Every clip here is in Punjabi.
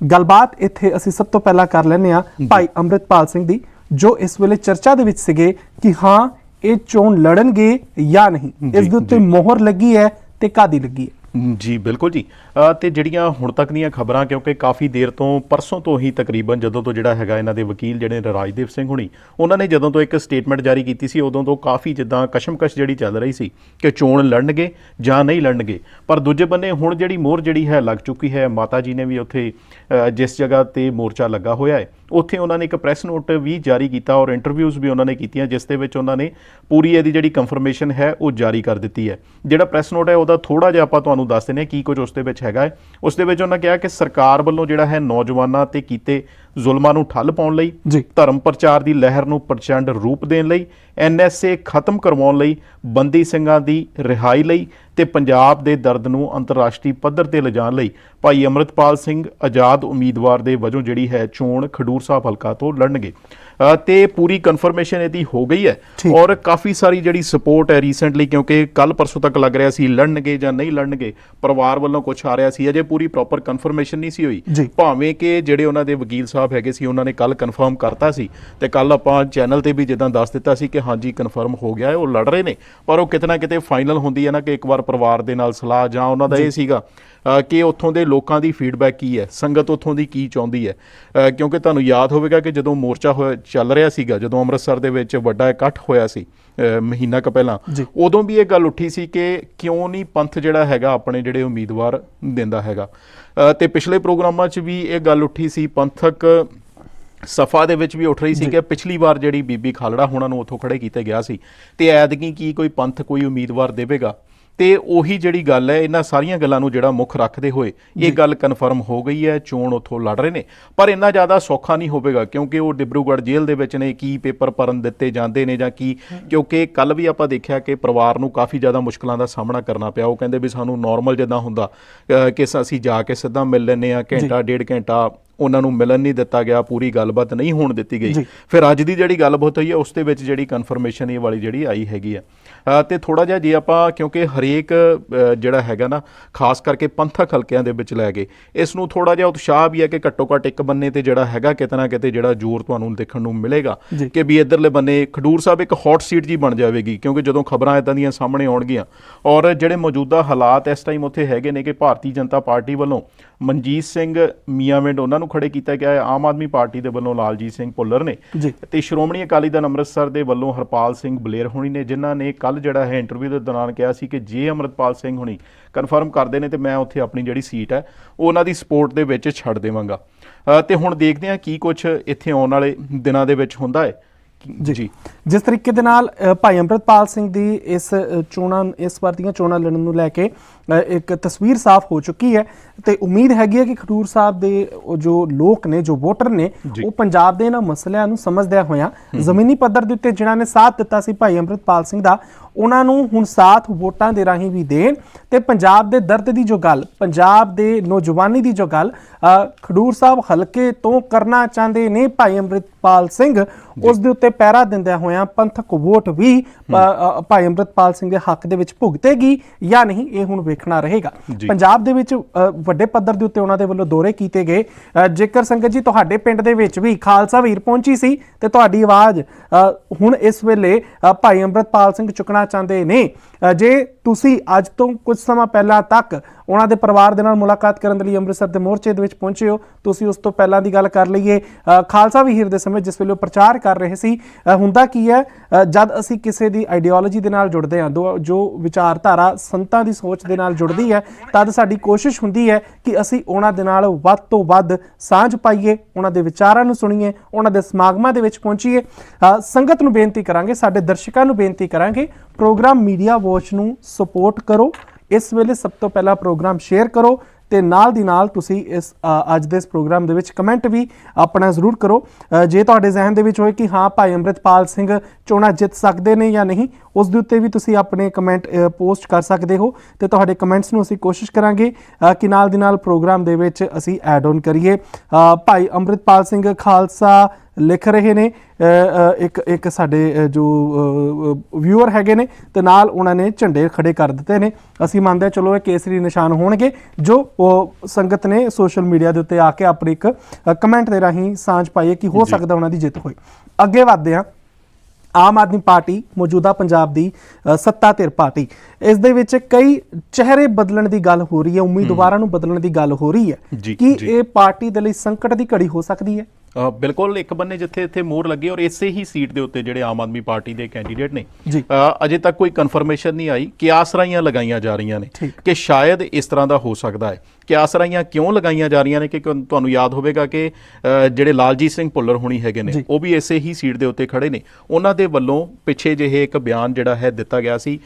ਗੱਲਬਾਤ ਇੱਥੇ ਅਸੀਂ ਸਭ ਤੋਂ ਪਹਿਲਾਂ ਕਰ ਲੈਨੇ ਆ ਭਾਈ ਅੰਮ੍ਰਿਤਪਾਲ ਸਿੰਘ ਦੀ ਜੋ ਇਸ ਵੇਲੇ ਚਰਚਾ ਦੇ ਵਿੱਚ ਸੀਗੇ ਕਿ ਹਾਂ ਇਹ ਚੋਣ ਲੜਨਗੇ ਜਾਂ ਨਹੀਂ। ਇਸ ਦੇ ਉੱਤੇ ਮੋਹਰ ਲੱਗੀ ਹੈ ਤੇ ਕਾਦੀ ਲੱਗੀ ਹੈ? ਜੀ ਬਿਲਕੁਲ ਜੀ। ਅ, ਤੇ ਜਿਹੜੀਆਂ ਹੁਣ ਤੱਕ ਦੀਆਂ ਖਬਰਾਂ ਕਿਉਂਕਿ ਕਾਫੀ ਦੇਰ ਤੋਂ ਪਰਸੋਂ ਤੋਂ ਹੀ ਤਕਰੀਬਨ ਜਦੋਂ ਤੋਂ ਜਿਹੜਾ ਹੈਗਾ ਇਹਨਾਂ ਦੇ ਵਕੀਲ ਜਿਹੜੇ ਨੇ ਰਾਜਦੀਪ ਸਿੰਘ ਹੁਣੀ ਉਹਨਾਂ ਨੇ ਜਦੋਂ ਤੋਂ ਇੱਕ ਸਟੇਟਮੈਂਟ ਜਾਰੀ ਕੀਤੀ ਸੀ ਉਦੋਂ ਤੋਂ ਕਾਫੀ ਜਿੱਦਾਂ ਕਸ਼ਮਕਸ਼ ਜਿਹੜੀ ਚੱਲ ਰਹੀ ਸੀ ਕਿ ਚੋਣ ਲੜਨਗੇ ਜਾਂ ਨਹੀਂ ਲੜਨਗੇ। ਪਰ ਦੂਜੇ ਬੰਨੇ ਹੁਣ ਜਿਹੜੀ ਮੋਹਰ ਜਿਹੜੀ ਹੈ ਲੱਗ ਚੁੱਕੀ ਹੈ ਮਾਤਾ ਜੀ ਨੇ ਵੀ ਉੱਥੇ ਜਿਸ ਜਗ੍ਹਾ ਤੇ ਮੋਰਚਾ ਲੱਗਾ ਹੋਇਆ ਹੈ ਉੱਥੇ ਉਹਨਾਂ ਨੇ ਇੱਕ ਪ੍ਰੈਸ ਨੋਟ ਵੀ ਜਾਰੀ ਕੀਤਾ ਔਰ ਇੰਟਰਵਿਊਜ਼ ਵੀ ਉਹਨਾਂ ਨੇ ਕੀਤੀਆਂ, ਜਿਸ ਦੇ ਵਿੱਚ ਉਹਨਾਂ ਨੇ ਪੂਰੀ ਇਹਦੀ ਜਿਹੜੀ ਕੰਫਰਮੇਸ਼ਨ ਹੈ, ਉਹ ਜਾਰੀ ਕਰ ਦਿੱਤੀ ਹੈ। ਜਿਹੜਾ ਪ੍ਰੈਸ ਨੋਟ ਹੈ, ਉਹਦਾ ਥੋੜਾ ਜਿਹਾ ਆਪਾਂ ਤੁਹਾਨੂੰ ਦੱਸ ਦਿੰਦੇ ਹਾਂ ਕੀ ਕੁਝ ਉਸ ਦੇ ਵਿੱਚ ਹੈਗਾ ਹੈ। ਉਸ ਦੇ ਵਿੱਚ ਉਹਨਾਂ ਕਿਹਾ ਕਿ ਸਰਕਾਰ ਵੱਲੋਂ ਜਿਹੜਾ ਹੈ ਨੌਜਵਾਨਾਂ ਤੇ ਕੀਤੇ ਜ਼ੁਲਮਾਂ ਨੂੰ ਠੱਲ ਪਾਉਣ ਲਈ। ਧਰਮ ਪ੍ਰਚਾਰ ਦੀ ਲਹਿਰ ਨੂੰ ਪ੍ਰਚੰਡ ਰੂਪ ਦੇਣ ਲਈ ਐਨਐਸਏ ਖਤਮ ਕਰਵਾਉਣ ਲਈ ਬੰਦੀ ਸਿੰਘਾਂ ਦੀ ਰਿਹਾਈ ਲਈ ਤੇ ਪੰਜਾਬ ਦੇ ਦਰਦ ਨੂੰ ਅੰਤਰਰਾਸ਼ਟਰੀ ਪੱਧਰ ਤੇ ਲਿਜਾਣ ਲਈ ਭਾਈ ਅਮਰਤਪਾਲ ਸਿੰਘ ਆਜ਼ਾਦ ਉਮੀਦਵਾਰ ਦੇ ਵਜੋਂ ਜਿਹੜੀ ਹੈ ਚੋਣ ਖਡੂਰ ਸਾਹਿਬ ਹਲਕਾ ਤੋਂ ਲੜਨਗੇ ਤੇ ਪੂਰੀ ਕਨਫਰਮੇਸ਼ਨ ਇਹਦੀ ਹੋ ਗਈ ਹੈ। ਔਰ ਕਾਫੀ ਸਾਰੀ ਜਿਹੜੀ ਸਪੋਰਟ ਹੈ ਰੀਸੈਂਟਲੀ ਕਿਉਂਕਿ ਕੱਲ ਪਰਸੋਂ ਤੱਕ ਲੱਗ ਰਿਹਾ ਸੀ ਲੜਨਗੇ ਜਾਂ ਨਹੀਂ ਲੜਨਗੇ ਪਰਿਵਾਰ ਵੱਲੋਂ ਕੁਝ ਆ ਰਿਹਾ ਸੀ ਅਜੇ ਪੂਰੀ ਪ੍ਰੋਪਰ ਕਨਫਰਮੇਸ਼ਨ ਨਹੀਂ ਸੀ ਹੋਈ। ਭਾਵੇਂ ਕਿ ਜਿਹੜੇ ਉਹਨਾਂ ਦੇ ਵਕੀਲ ਸਾਹਿਬ ਹੈਗੇ ਸੀ ਉਹਨਾਂ ਨੇ ਕੱਲ ਕਨਫਰਮ ਕਰਤਾ ਸੀ ਤੇ ਕੱਲ ਆਪਾਂ ਚੈਨਲ ਤੇ ਵੀ ਜਿੱਦਾਂ ਦੱਸ ਦਿੱਤਾ ਸੀ ਕਿ ਹਾਂਜੀ ਕਨਫਰਮ ਹੋ ਗਿਆ ਹੈ ਉਹ ਲੜ ਰਹੇ ਨੇ। ਪਰ ਉਹ ਕਿਤੇ ਨਾ ਕਿਤੇ ਫਾਈਨਲ ਹੁੰਦੀ ਹੈ ਨਾ ਕਿ ਇੱਕ ਵਾਰ ਪਰਿਵਾਰ ਦੇ ਨਾਲ ਸਲਾਹ ਜਾਂ ਉਹਨਾਂ ਦਾ ਇਹ ਸੀਗਾ ਕਿ ਉੱਥੋਂ ਦੇ ਲੋਕਾਂ ਦੀ ਫੀਡਬੈਕ ਕੀ ਹੈ ਸੰਗਤ ਉੱਥੋਂ ਦੀ ਕੀ ਚਾਹੁੰਦੀ ਹੈ। ਕਿਉਂਕਿ ਤੁਹਾਨੂੰ ਯਾਦ ਹੋਵੇਗਾ ਕਿ ਜਦੋਂ ਮੋਰਚਾ ਹੋਇਆ ਚੱਲ ਰਿਹਾ ਸੀਗਾ ਜਦੋਂ ਅੰਮ੍ਰਿਤਸਰ ਦੇ ਵਿੱਚ ਵੱਡਾ ਇਕੱਠ ਹੋਇਆ ਸੀ ਮਹੀਨਾ ਕ ਪਹਿਲਾਂ। ਉਦੋਂ ਵੀ ਇਹ ਗੱਲ ਉੱਠੀ ਸੀ ਕਿ ਕਿਉਂ ਨਹੀਂ ਪੰਥ ਜਿਹੜਾ ਹੈਗਾ ਆਪਣੇ ਜਿਹੜੇ ਉਮੀਦਵਾਰ ਦਿੰਦਾ ਹੈਗਾ। ਤੇ ਪਿਛਲੇ ਪ੍ਰੋਗਰਾਮਾਂ 'ਚ ਵੀ ਇਹ ਗੱਲ ਉੱਠੀ ਸੀ ਪੰਥਕ ਸਫਾ ਦੇ ਵਿੱਚ ਵੀ ਉੱਠ ਰਹੀ ਸੀ ਕਿ ਪਿਛਲੀ ਵਾਰ ਜਿਹੜੀ ਬੀਬੀ ਖਾਲੜਾ ਹੋਣਾ ਨੂੰ ਉੱਥੋਂ ਖੜੇ ਕੀਤੇ ਗਿਆ ਸੀ ਤੇ ਐਦਕੀ ਕੀ ਕੋਈ ਪੰਥ ਕੋਈ ਉਮੀਦਵਾਰ ਦੇਵੇਗਾ? ਤੇ ਉਹੀ ਜਿਹੜੀ ਗੱਲ ਹੈ ਇਹਨਾਂ ਸਾਰੀਆਂ ਗੱਲਾਂ ਨੂੰ ਜਿਹੜਾ ਮੁੱਖ ਰੱਖਦੇ ਹੋਏ ਇਹ ਗੱਲ ਕਨਫਰਮ ਹੋ ਗਈ ਹੈ ਚੋਣ ਉੱਥੋਂ ਲੜ ਰਹੇ ਨੇ। ਪਰ ਇੰਨਾ ਜ਼ਿਆਦਾ ਸੌਖਾ ਨਹੀਂ ਹੋਵੇਗਾ ਕਿਉਂਕਿ ਉਹ ਡਿਬਰੂਗੜ੍ਹ ਜੇਲ੍ਹ ਦੇ ਵਿੱਚ ਨੇ ਕੀ ਪੇਪਰ ਭਰਨ ਦਿੱਤੇ ਜਾਂਦੇ ਨੇ ਜਾਂ ਕੀ। ਕਿਉਂਕਿ ਕੱਲ ਵੀ ਆਪਾਂ ਦੇਖਿਆ ਕਿ ਪਰਿਵਾਰ ਨੂੰ ਕਾਫੀ ਜ਼ਿਆਦਾ ਮੁਸ਼ਕਲਾਂ ਦਾ ਸਾਹਮਣਾ ਕਰਨਾ ਪਿਆ। ਉਹ ਕਹਿੰਦੇ ਵੀ ਸਾਨੂੰ ਨਾਰਮਲ ਜਿੱਦਾਂ ਹੁੰਦਾ ਕਿ ਅਸੀਂ ਜਾ ਕੇ ਸਿੱਧਾ ਮਿਲ ਲੈਂਦੇ ਆ ਘੰਟਾ ਡੇਢ ਘੰਟਾ ਉਹਨਾਂ ਨੂੰ ਮਿਲਣ ਨਹੀਂ ਦਿੱਤਾ ਗਿਆ ਪੂਰੀ ਗੱਲਬਾਤ ਨਹੀਂ ਹੋਣ ਦਿੱਤੀ ਗਈ। ਫਿਰ ਅੱਜ ਦੀ ਜਿਹੜੀ ਗੱਲਬਾਤ ਹੋਈ ਹੈ ਉਸ ਦੇ ਵਿੱਚ ਜਿਹੜੀ ਕਨਫਰਮੇਸ਼ਨ ਇਹ ਵਾਲੀ ਜਿਹੜੀ ਆਈ ਹੈਗੀ ਆ ਤੇ ਥੋੜਾ ਜਿਹਾ ਜੇ ਆਪਾਂ ਕਿਉਂਕਿ ਹਰੇਕ ਜਿਹੜਾ ਹੈਗਾ ਨਾ ਖਾਸ ਕਰਕੇ ਪੰਥਕ ਹਲਕਿਆਂ ਦੇ ਵਿੱਚ ਲੈ ਗਏ ਇਸ ਨੂੰ ਥੋੜਾ ਜਿਹਾ ਉਤਸ਼ਾਹ ਵੀ ਹੈ ਕਿ ਘੱਟੋ ਘੱਟ ਇੱਕ ਬੰਨੇ ਤੇ ਜਿਹੜਾ ਹੈਗਾ ਕਿਤੇ ਨਾ ਕਿਤੇ ਜਿਹੜਾ ਜ਼ੋਰ ਤੁਹਾਨੂੰ ਦੇਖਣ ਨੂੰ ਮਿਲੇਗਾ। ਕਿ ਵੀ ਇਧਰਲੇ ਬੰਨੇ ਖਡੂਰ ਸਾਹਿਬ ਇੱਕ ਹੌਟ ਸੀਟ ਜੀ ਬਣ ਜਾਵੇਗੀ ਕਿਉਂਕਿ ਜਦੋਂ ਖਬਰਾਂ ਇਦਾਂ ਦੀਆਂ ਸਾਹਮਣੇ ਆਉਣਗੀਆਂ ਔਰ ਜਿਹੜੇ ਮੌਜੂਦਾ ਹਾਲਾਤ ਇਸ ਟਾਈਮ ਉੱਥੇ ਹੈਗੇ ਨੇ ਕਿ ਭਾਰਤੀ ਜਨਤਾ ਪਾਰਟੀ ਵੱਲੋਂ ਮਨਜੀਤ ਸਿੰਘ ਮੀਆਂਵਿੰਡ ਉਹਨਾਂ ਨੂੰ ਖੜੇ ਕੀਤਾ ਗਿਆ ਹੈ। ਆਮ ਆਦਮੀ ਪਾਰਟੀ ਦੇ ਵੱਲੋਂ ਲਾਲਜੀਤ ਸਿੰਘ ਭੁੱਲਰ ਨੇ। ਤੇ ਸ਼੍ਰੋਮਣੀ ਅਕਾਲੀ ਦਲ ਅੰਮ੍ਰਿਤਸਰ ਦੇ ਵੱਲੋਂ ਹਰਪਾਲ ਸਿੰਘ ਬਲੇਰ ਹੋਣੀ ਨੇ ਜਿਨ੍ਹਾਂ ਨੇ ਕੱਲ ਜਿਹੜਾ ਹੈ ਇੰਟਰਵਿਊ ਦੇ ਦੌਰਾਨ ਕਿਹਾ ਸੀ ਕਿ ਜੇ ਅੰਮ੍ਰਿਤਪਾਲ ਸਿੰਘ ਹੋਣੀ ਕਨਫਰਮ ਕਰਦੇ ਨੇ ਤੇ ਮੈਂ ਉੱਥੇ ਆਪਣੀ ਜਿਹੜੀ ਸੀਟ ਹੈ ਉਹ ਉਹਨਾਂ ਦੀ ਸਪੋਰਟ ਦੇ ਵਿੱਚ ਛੱਡ ਦੇਵਾਂਗਾ। ਤੇ ਹੁਣ ਦੇਖਦੇ ਹਾਂ ਕੀ ਕੁਝ ਇੱਥੇ ਆਉਣ ਵਾਲੇ ਦਿਨਾਂ ਦੇ ਵਿੱਚ ਹੁੰਦਾ ਹੈ। ਜੀ। ਜਿਸ ਤਰੀਕੇ ਦੇ ਨਾਲ ਭਾਈ ਅੰਮ੍ਰਿਤਪਾਲ ਸਿੰਘ ਦੀ ਇਸ ਚੋਣਾਂ ਇਸ ਵਾਰ ਦੀਆਂ ਚੋਣਾਂ ਲੜਨ ਨੂੰ ਲੈ ਕੇ ਇੱਕ ਤਸਵੀਰ ਸਾਫ਼ ਹੋ ਚੁੱਕੀ ਹੈ ਤੇ ਉਮੀਦ ਹੈਗੀ ਹੈ ਕਿ ਖਡੂਰ ਸਾਹਿਬ ਦੇ ਜੋ ਲੋਕ ਨੇ ਜੋ ਵੋਟਰ ਨੇ। ਉਹ ਪੰਜਾਬ ਦੇ ਇਹਨਾਂ ਮਸਲਿਆਂ ਨੂੰ ਸਮਝਦਿਆਂ ਹੋਇਆਂ ਜ਼ਮੀਨੀ ਪੱਧਰ ਦੇ ਉੱਤੇ ਜਿਨ੍ਹਾਂ ਨੇ ਸਾਥ ਦਿੱਤਾ ਸੀ ਭਾਈ ਅੰਮ੍ਰਿਤਪਾਲ ਸਿੰਘ ਦਾ ਉਹਨਾਂ ਨੂੰ ਹੁਣ ਸਾਥ ਵੋਟਾਂ ਦੇ ਰਾਹੀਂ ਵੀ ਦੇਣ। ਤੇ ਪੰਜਾਬ ਦੇ ਦਰਦ ਦੀ ਜੋ ਗੱਲ ਪੰਜਾਬ ਦੇ ਨੌਜਵਾਨੀ ਦੀ ਜੋ ਗੱਲ ਖਡੂਰ ਸਾਹਿਬ ਹਲਕੇ ਤੋਂ ਕਰਨਾ ਚਾਹੁੰਦੇ ਨੇ ਭਾਈ ਅੰਮ੍ਰਿਤਪਾਲ ਸਿੰਘ। ਉਸ ਦੇ ਉੱਤੇ ਪਹਿਰਾ ਦਿੰਦਿਆਂ ਹੋਇਆਂ ਪੰਥਕ ਵੋਟ ਵੀ ਭਾਈ ਅੰਮ੍ਰਿਤਪਾਲ ਸਿੰਘ ਦੇ ਹੱਕ ਦੇ ਵਿੱਚ ਭੁਗਤੇਗੀ ਜਾਂ ਨਹੀਂ ਇਹ ਹੁਣ ਵੇਖਣਾ ਰਹੇਗਾ। ਪੰਜਾਬ ਦੇ ਵਿੱਚ ਵੱਡੇ ਪੱਧਰ ਦੇ ਉੱਤੇ ਉਹਨਾਂ ਦੇ ਵੱਲੋਂ ਦੌਰੇ ਕੀਤੇ ਗਏ। ਜੇਕਰ ਸੰਗਤ ਜੀ ਤੁਹਾਡੇ ਪਿੰਡ ਦੇ ਵਿੱਚ ਵੀ ਖਾਲਸਾ ਵੀਰ ਪਹੁੰਚੀ ਸੀ ਤੇ ਤੁਹਾਡੀ ਆਵਾਜ਼ ਹੁਣ ਇਸ ਵੇਲੇ ਭਾਈ ਅੰਮ੍ਰਿਤਪਾਲ ਸਿੰਘ ਚੁੱਕਣਾ ਚਾਹੁੰਦੇ ਨੇ। ਜੇ ਤੁਸੀਂ ਅੱਜ ਤੋਂ ਕੁਝ ਸਮਾਂ ਪਹਿਲਾਂ ਤੱਕ ਉਹਨਾਂ ਦੇ ਪਰਿਵਾਰ ਦੇ ਨਾਲ ਮੁਲਾਕਾਤ ਕਰਨ ਦੇ ਲਈ ਅੰਮ੍ਰਿਤਸਰ ਦੇ ਮੋਰਚੇ ਦੇ ਵਿੱਚ ਪਹੁੰਚੇ ਹੋ। ਤੁਸੀਂ ਉਸ ਤੋਂ ਪਹਿਲਾਂ ਦੀ ਗੱਲ ਕਰ ਲਈਏ। ਅ, ਖਾਲਸਾ ਵੀਰ ਦੇ ਸਮੇਂ ਜਿਸ ਵੇਲੇ ਉਹ ਪ੍ਰਚਾਰ ਕਰ ਰਹੇ ਸੀ ਹੁੰਦਾ ਕੀ ਹੈ? ਜਦ ਅਸੀਂ ਕਿਸੇ ਦੀ ਆਈਡੀਓਲੋਜੀ ਦੇ ਨਾਲ ਜੁੜਦੇ ਹਾਂ ਦੋ- ਜੋ ਵਿਚਾਰਧਾਰਾ ਸੰਤਾਂ ਦੀ ਸੋਚ ਦੇ ਨਾਲ ਜੁੜਦੀ ਹੈ ਤਦ ਸਾਡੀ ਕੋਸ਼ਿਸ਼ ਹੁੰਦੀ ਹੈ ਕਿ ਅਸੀਂ ਉਹਨਾਂ ਦੇ ਨਾਲ ਵੱਧ ਤੋਂ ਵੱਧ ਸਾਂਝ ਪਾਈਏ ਉਹਨਾਂ ਦੇ ਵਿਚਾਰਾਂ ਨੂੰ ਸੁਣੀਏ ਉਹਨਾਂ ਦੇ ਸਮਾਗਮਾਂ ਦੇ ਵਿੱਚ ਪਹੁੰਚੀਏ। ਸੰਗਤ ਨੂੰ ਬੇਨਤੀ ਕਰਾਂਗੇ ਸਾਡੇ ਦਰਸ਼ਕਾਂ ਨੂੰ ਬੇਨਤੀ ਕਰਾਂਗੇ ਪ੍ਰੋਗਰਾਮ ਮੀਡੀਆ ਵਾਚ ਨੂੰ ਸਪੋਰਟ ਕਰੋ। ਇਸ ਵੇਲੇ ਸਭ ਤੋਂ ਪਹਿਲਾਂ ਪ੍ਰੋਗਰਾਮ ਸ਼ੇਅਰ ਕਰੋ ਤੇ ਨਾਲ ਦੀ ਨਾਲ ਤੁਸੀਂ ਇਸ ਅੱਜ ਦੇ ਇਸ ਪ੍ਰੋਗਰਾਮ ਦੇ ਵਿੱਚ ਕਮੈਂਟ ਵੀ ਆਪਣਾ ਜ਼ਰੂਰ ਕਰੋ। ਜੇ ਤੁਹਾਡੇ ਜ਼ਿਹਨ ਦੇ ਵਿੱਚ ਹੋਏ ਕਿ ਹਾਂ ਭਾਈ ਅੰਮ੍ਰਿਤਪਾਲ ਸਿੰਘ ਚੋਣਾਂ ਜਿੱਤ ਸਕਦੇ ਨੇ ਜਾਂ ਨਹੀਂ, ਉਸ ਦੇ ਉੱਤੇ ਵੀ ਤੁਸੀਂ ਆਪਣੇ ਕਮੈਂਟ ਪੋਸਟ ਕਰ ਸਕਦੇ ਹੋ ਤੇ ਤੁਹਾਡੇ ਕਮੈਂਟਸ ਨੂੰ ਅਸੀਂ ਕੋਸ਼ਿਸ਼ ਕਰਾਂਗੇ ਕਿ ਨਾਲ ਦੀ ਨਾਲ ਪ੍ਰੋਗਰਾਮ ਦੇ ਵਿੱਚ ਅਸੀਂ ਐਡ ਆਨ ਕਰੀਏ ਭਾਈ ਅੰਮ੍ਰਿਤਪਾਲ ਸਿੰਘ ਖਾਲਸਾ ਲਿਖ ਰਹੇ ਨੇ। ਇੱਕ ਇੱਕ ਸਾਡੇ ਜੋ ਵਿਊਅਰ ਹੈਗੇ ਨੇ ਤੇ ਨਾਲ ਉਹਨਾਂ ਨੇ ਝੰਡੇ ਖੜੇ ਕਰ ਦਿੱਤੇ ਨੇ। ਅਸੀਂ ਮੰਨਦੇ ਚਲੋ ਇਹ ਕੇਸਰੀ ਨਿਸ਼ਾਨ ਹੋਣਗੇ ਜੋ ਉਹ ਸੰਗਤ ਨੇ ਸੋਸ਼ਲ ਮੀਡੀਆ ਦੇ ਉੱਤੇ ਆ ਕੇ ਆਪਣੀ ਇੱਕ ਕਮੈਂਟ ਦੇ ਰਾਹੀਂ ਸਾਂਝ ਪਾਈ ਕਿ ਹੋ ਸਕਦਾ ਉਹਨਾਂ ਦੀ ਜਿੱਤ ਹੋਈ ਅੱਗੇ ਵਧਦੇ ਹਾਂ। ਆਮ ਆਦਮੀ ਪਾਰਟੀ ਮੌਜੂਦਾ ਪੰਜਾਬ ਦੀ ਸੱਤਾ ਧਿਰ ਪਾਰਟੀ ਇਸ ਦੇ ਵਿੱਚ ਕਈ ਚਿਹਰੇ ਬਦਲਣ ਦੀ ਗੱਲ ਹੋ ਰਹੀ ਹੈ ਉਮੀਦਵਾਰਾਂ ਨੂੰ ਬਦਲਣ ਦੀ ਗੱਲ ਹੋ ਰਹੀ ਹੈ ਕੀ। ਇਹ ਪਾਰਟੀ ਦੇ ਲਈ ਸੰਕਟ ਦੀ ਘੜੀ ਹੋ ਸਕਦੀ ਹੈ। ਬਿਲਕੁਲ ਇੱਕ ਬੰਨੇ ਜਿੱਥੇ ਇੱਥੇ ਮੋਹਰ ਲੱਗੀ ਔਰ ਇਸੇ ਹੀ ਸੀਟ ਦੇ ਉੱਤੇ ਜਿਹੜੇ ਆਮ ਆਦਮੀ ਪਾਰਟੀ ਦੇ ਕੈਂਡੀਡੇਟ ਨੇ। ਅਜੇ ਤੱਕ ਕੋਈ ਕਨਫਰਮੇਸ਼ਨ ਨਹੀਂ ਆਈ ਕਿਆਸ ਰਾਈਆਂ ਲਗਾਈਆਂ ਜਾ ਰਹੀਆਂ ਨੇ। ਕਿ ਸ਼ਾਇਦ ਇਸ ਤਰ੍ਹਾਂ ਦਾ ਹੋ ਸਕਦਾ ਹੈ। ਕਿਆਸ ਰਾਈਆਂ ਕਿਉਂ ਲਗਾਈਆਂ ਜਾ ਰਹੀਆਂ ਨੇ ਕਿ ਤੁਹਾਨੂੰ ਯਾਦ ਹੋਵੇਗਾ ਕਿ ਜਿਹੜੇ ਲਾਲਜੀਤ ਸਿੰਘ ਭੁੱਲਰ ਹੁਣੀ ਹੈਗੇ ਨੇ। ਉਹ ਵੀ ਇਸੇ ਹੀ ਸੀਟ ਦੇ ਉੱਤੇ ਖੜੇ ਨੇ ਉਹਨਾਂ ਦੇ ਵੱਲੋਂ ਪਿੱਛੇ ਜਿਹੇ ਇੱਕ ਬਿਆਨ ਜਿਹੜਾ ਹੈ ਦਿੱਤਾ ਗਿਆ ਸੀ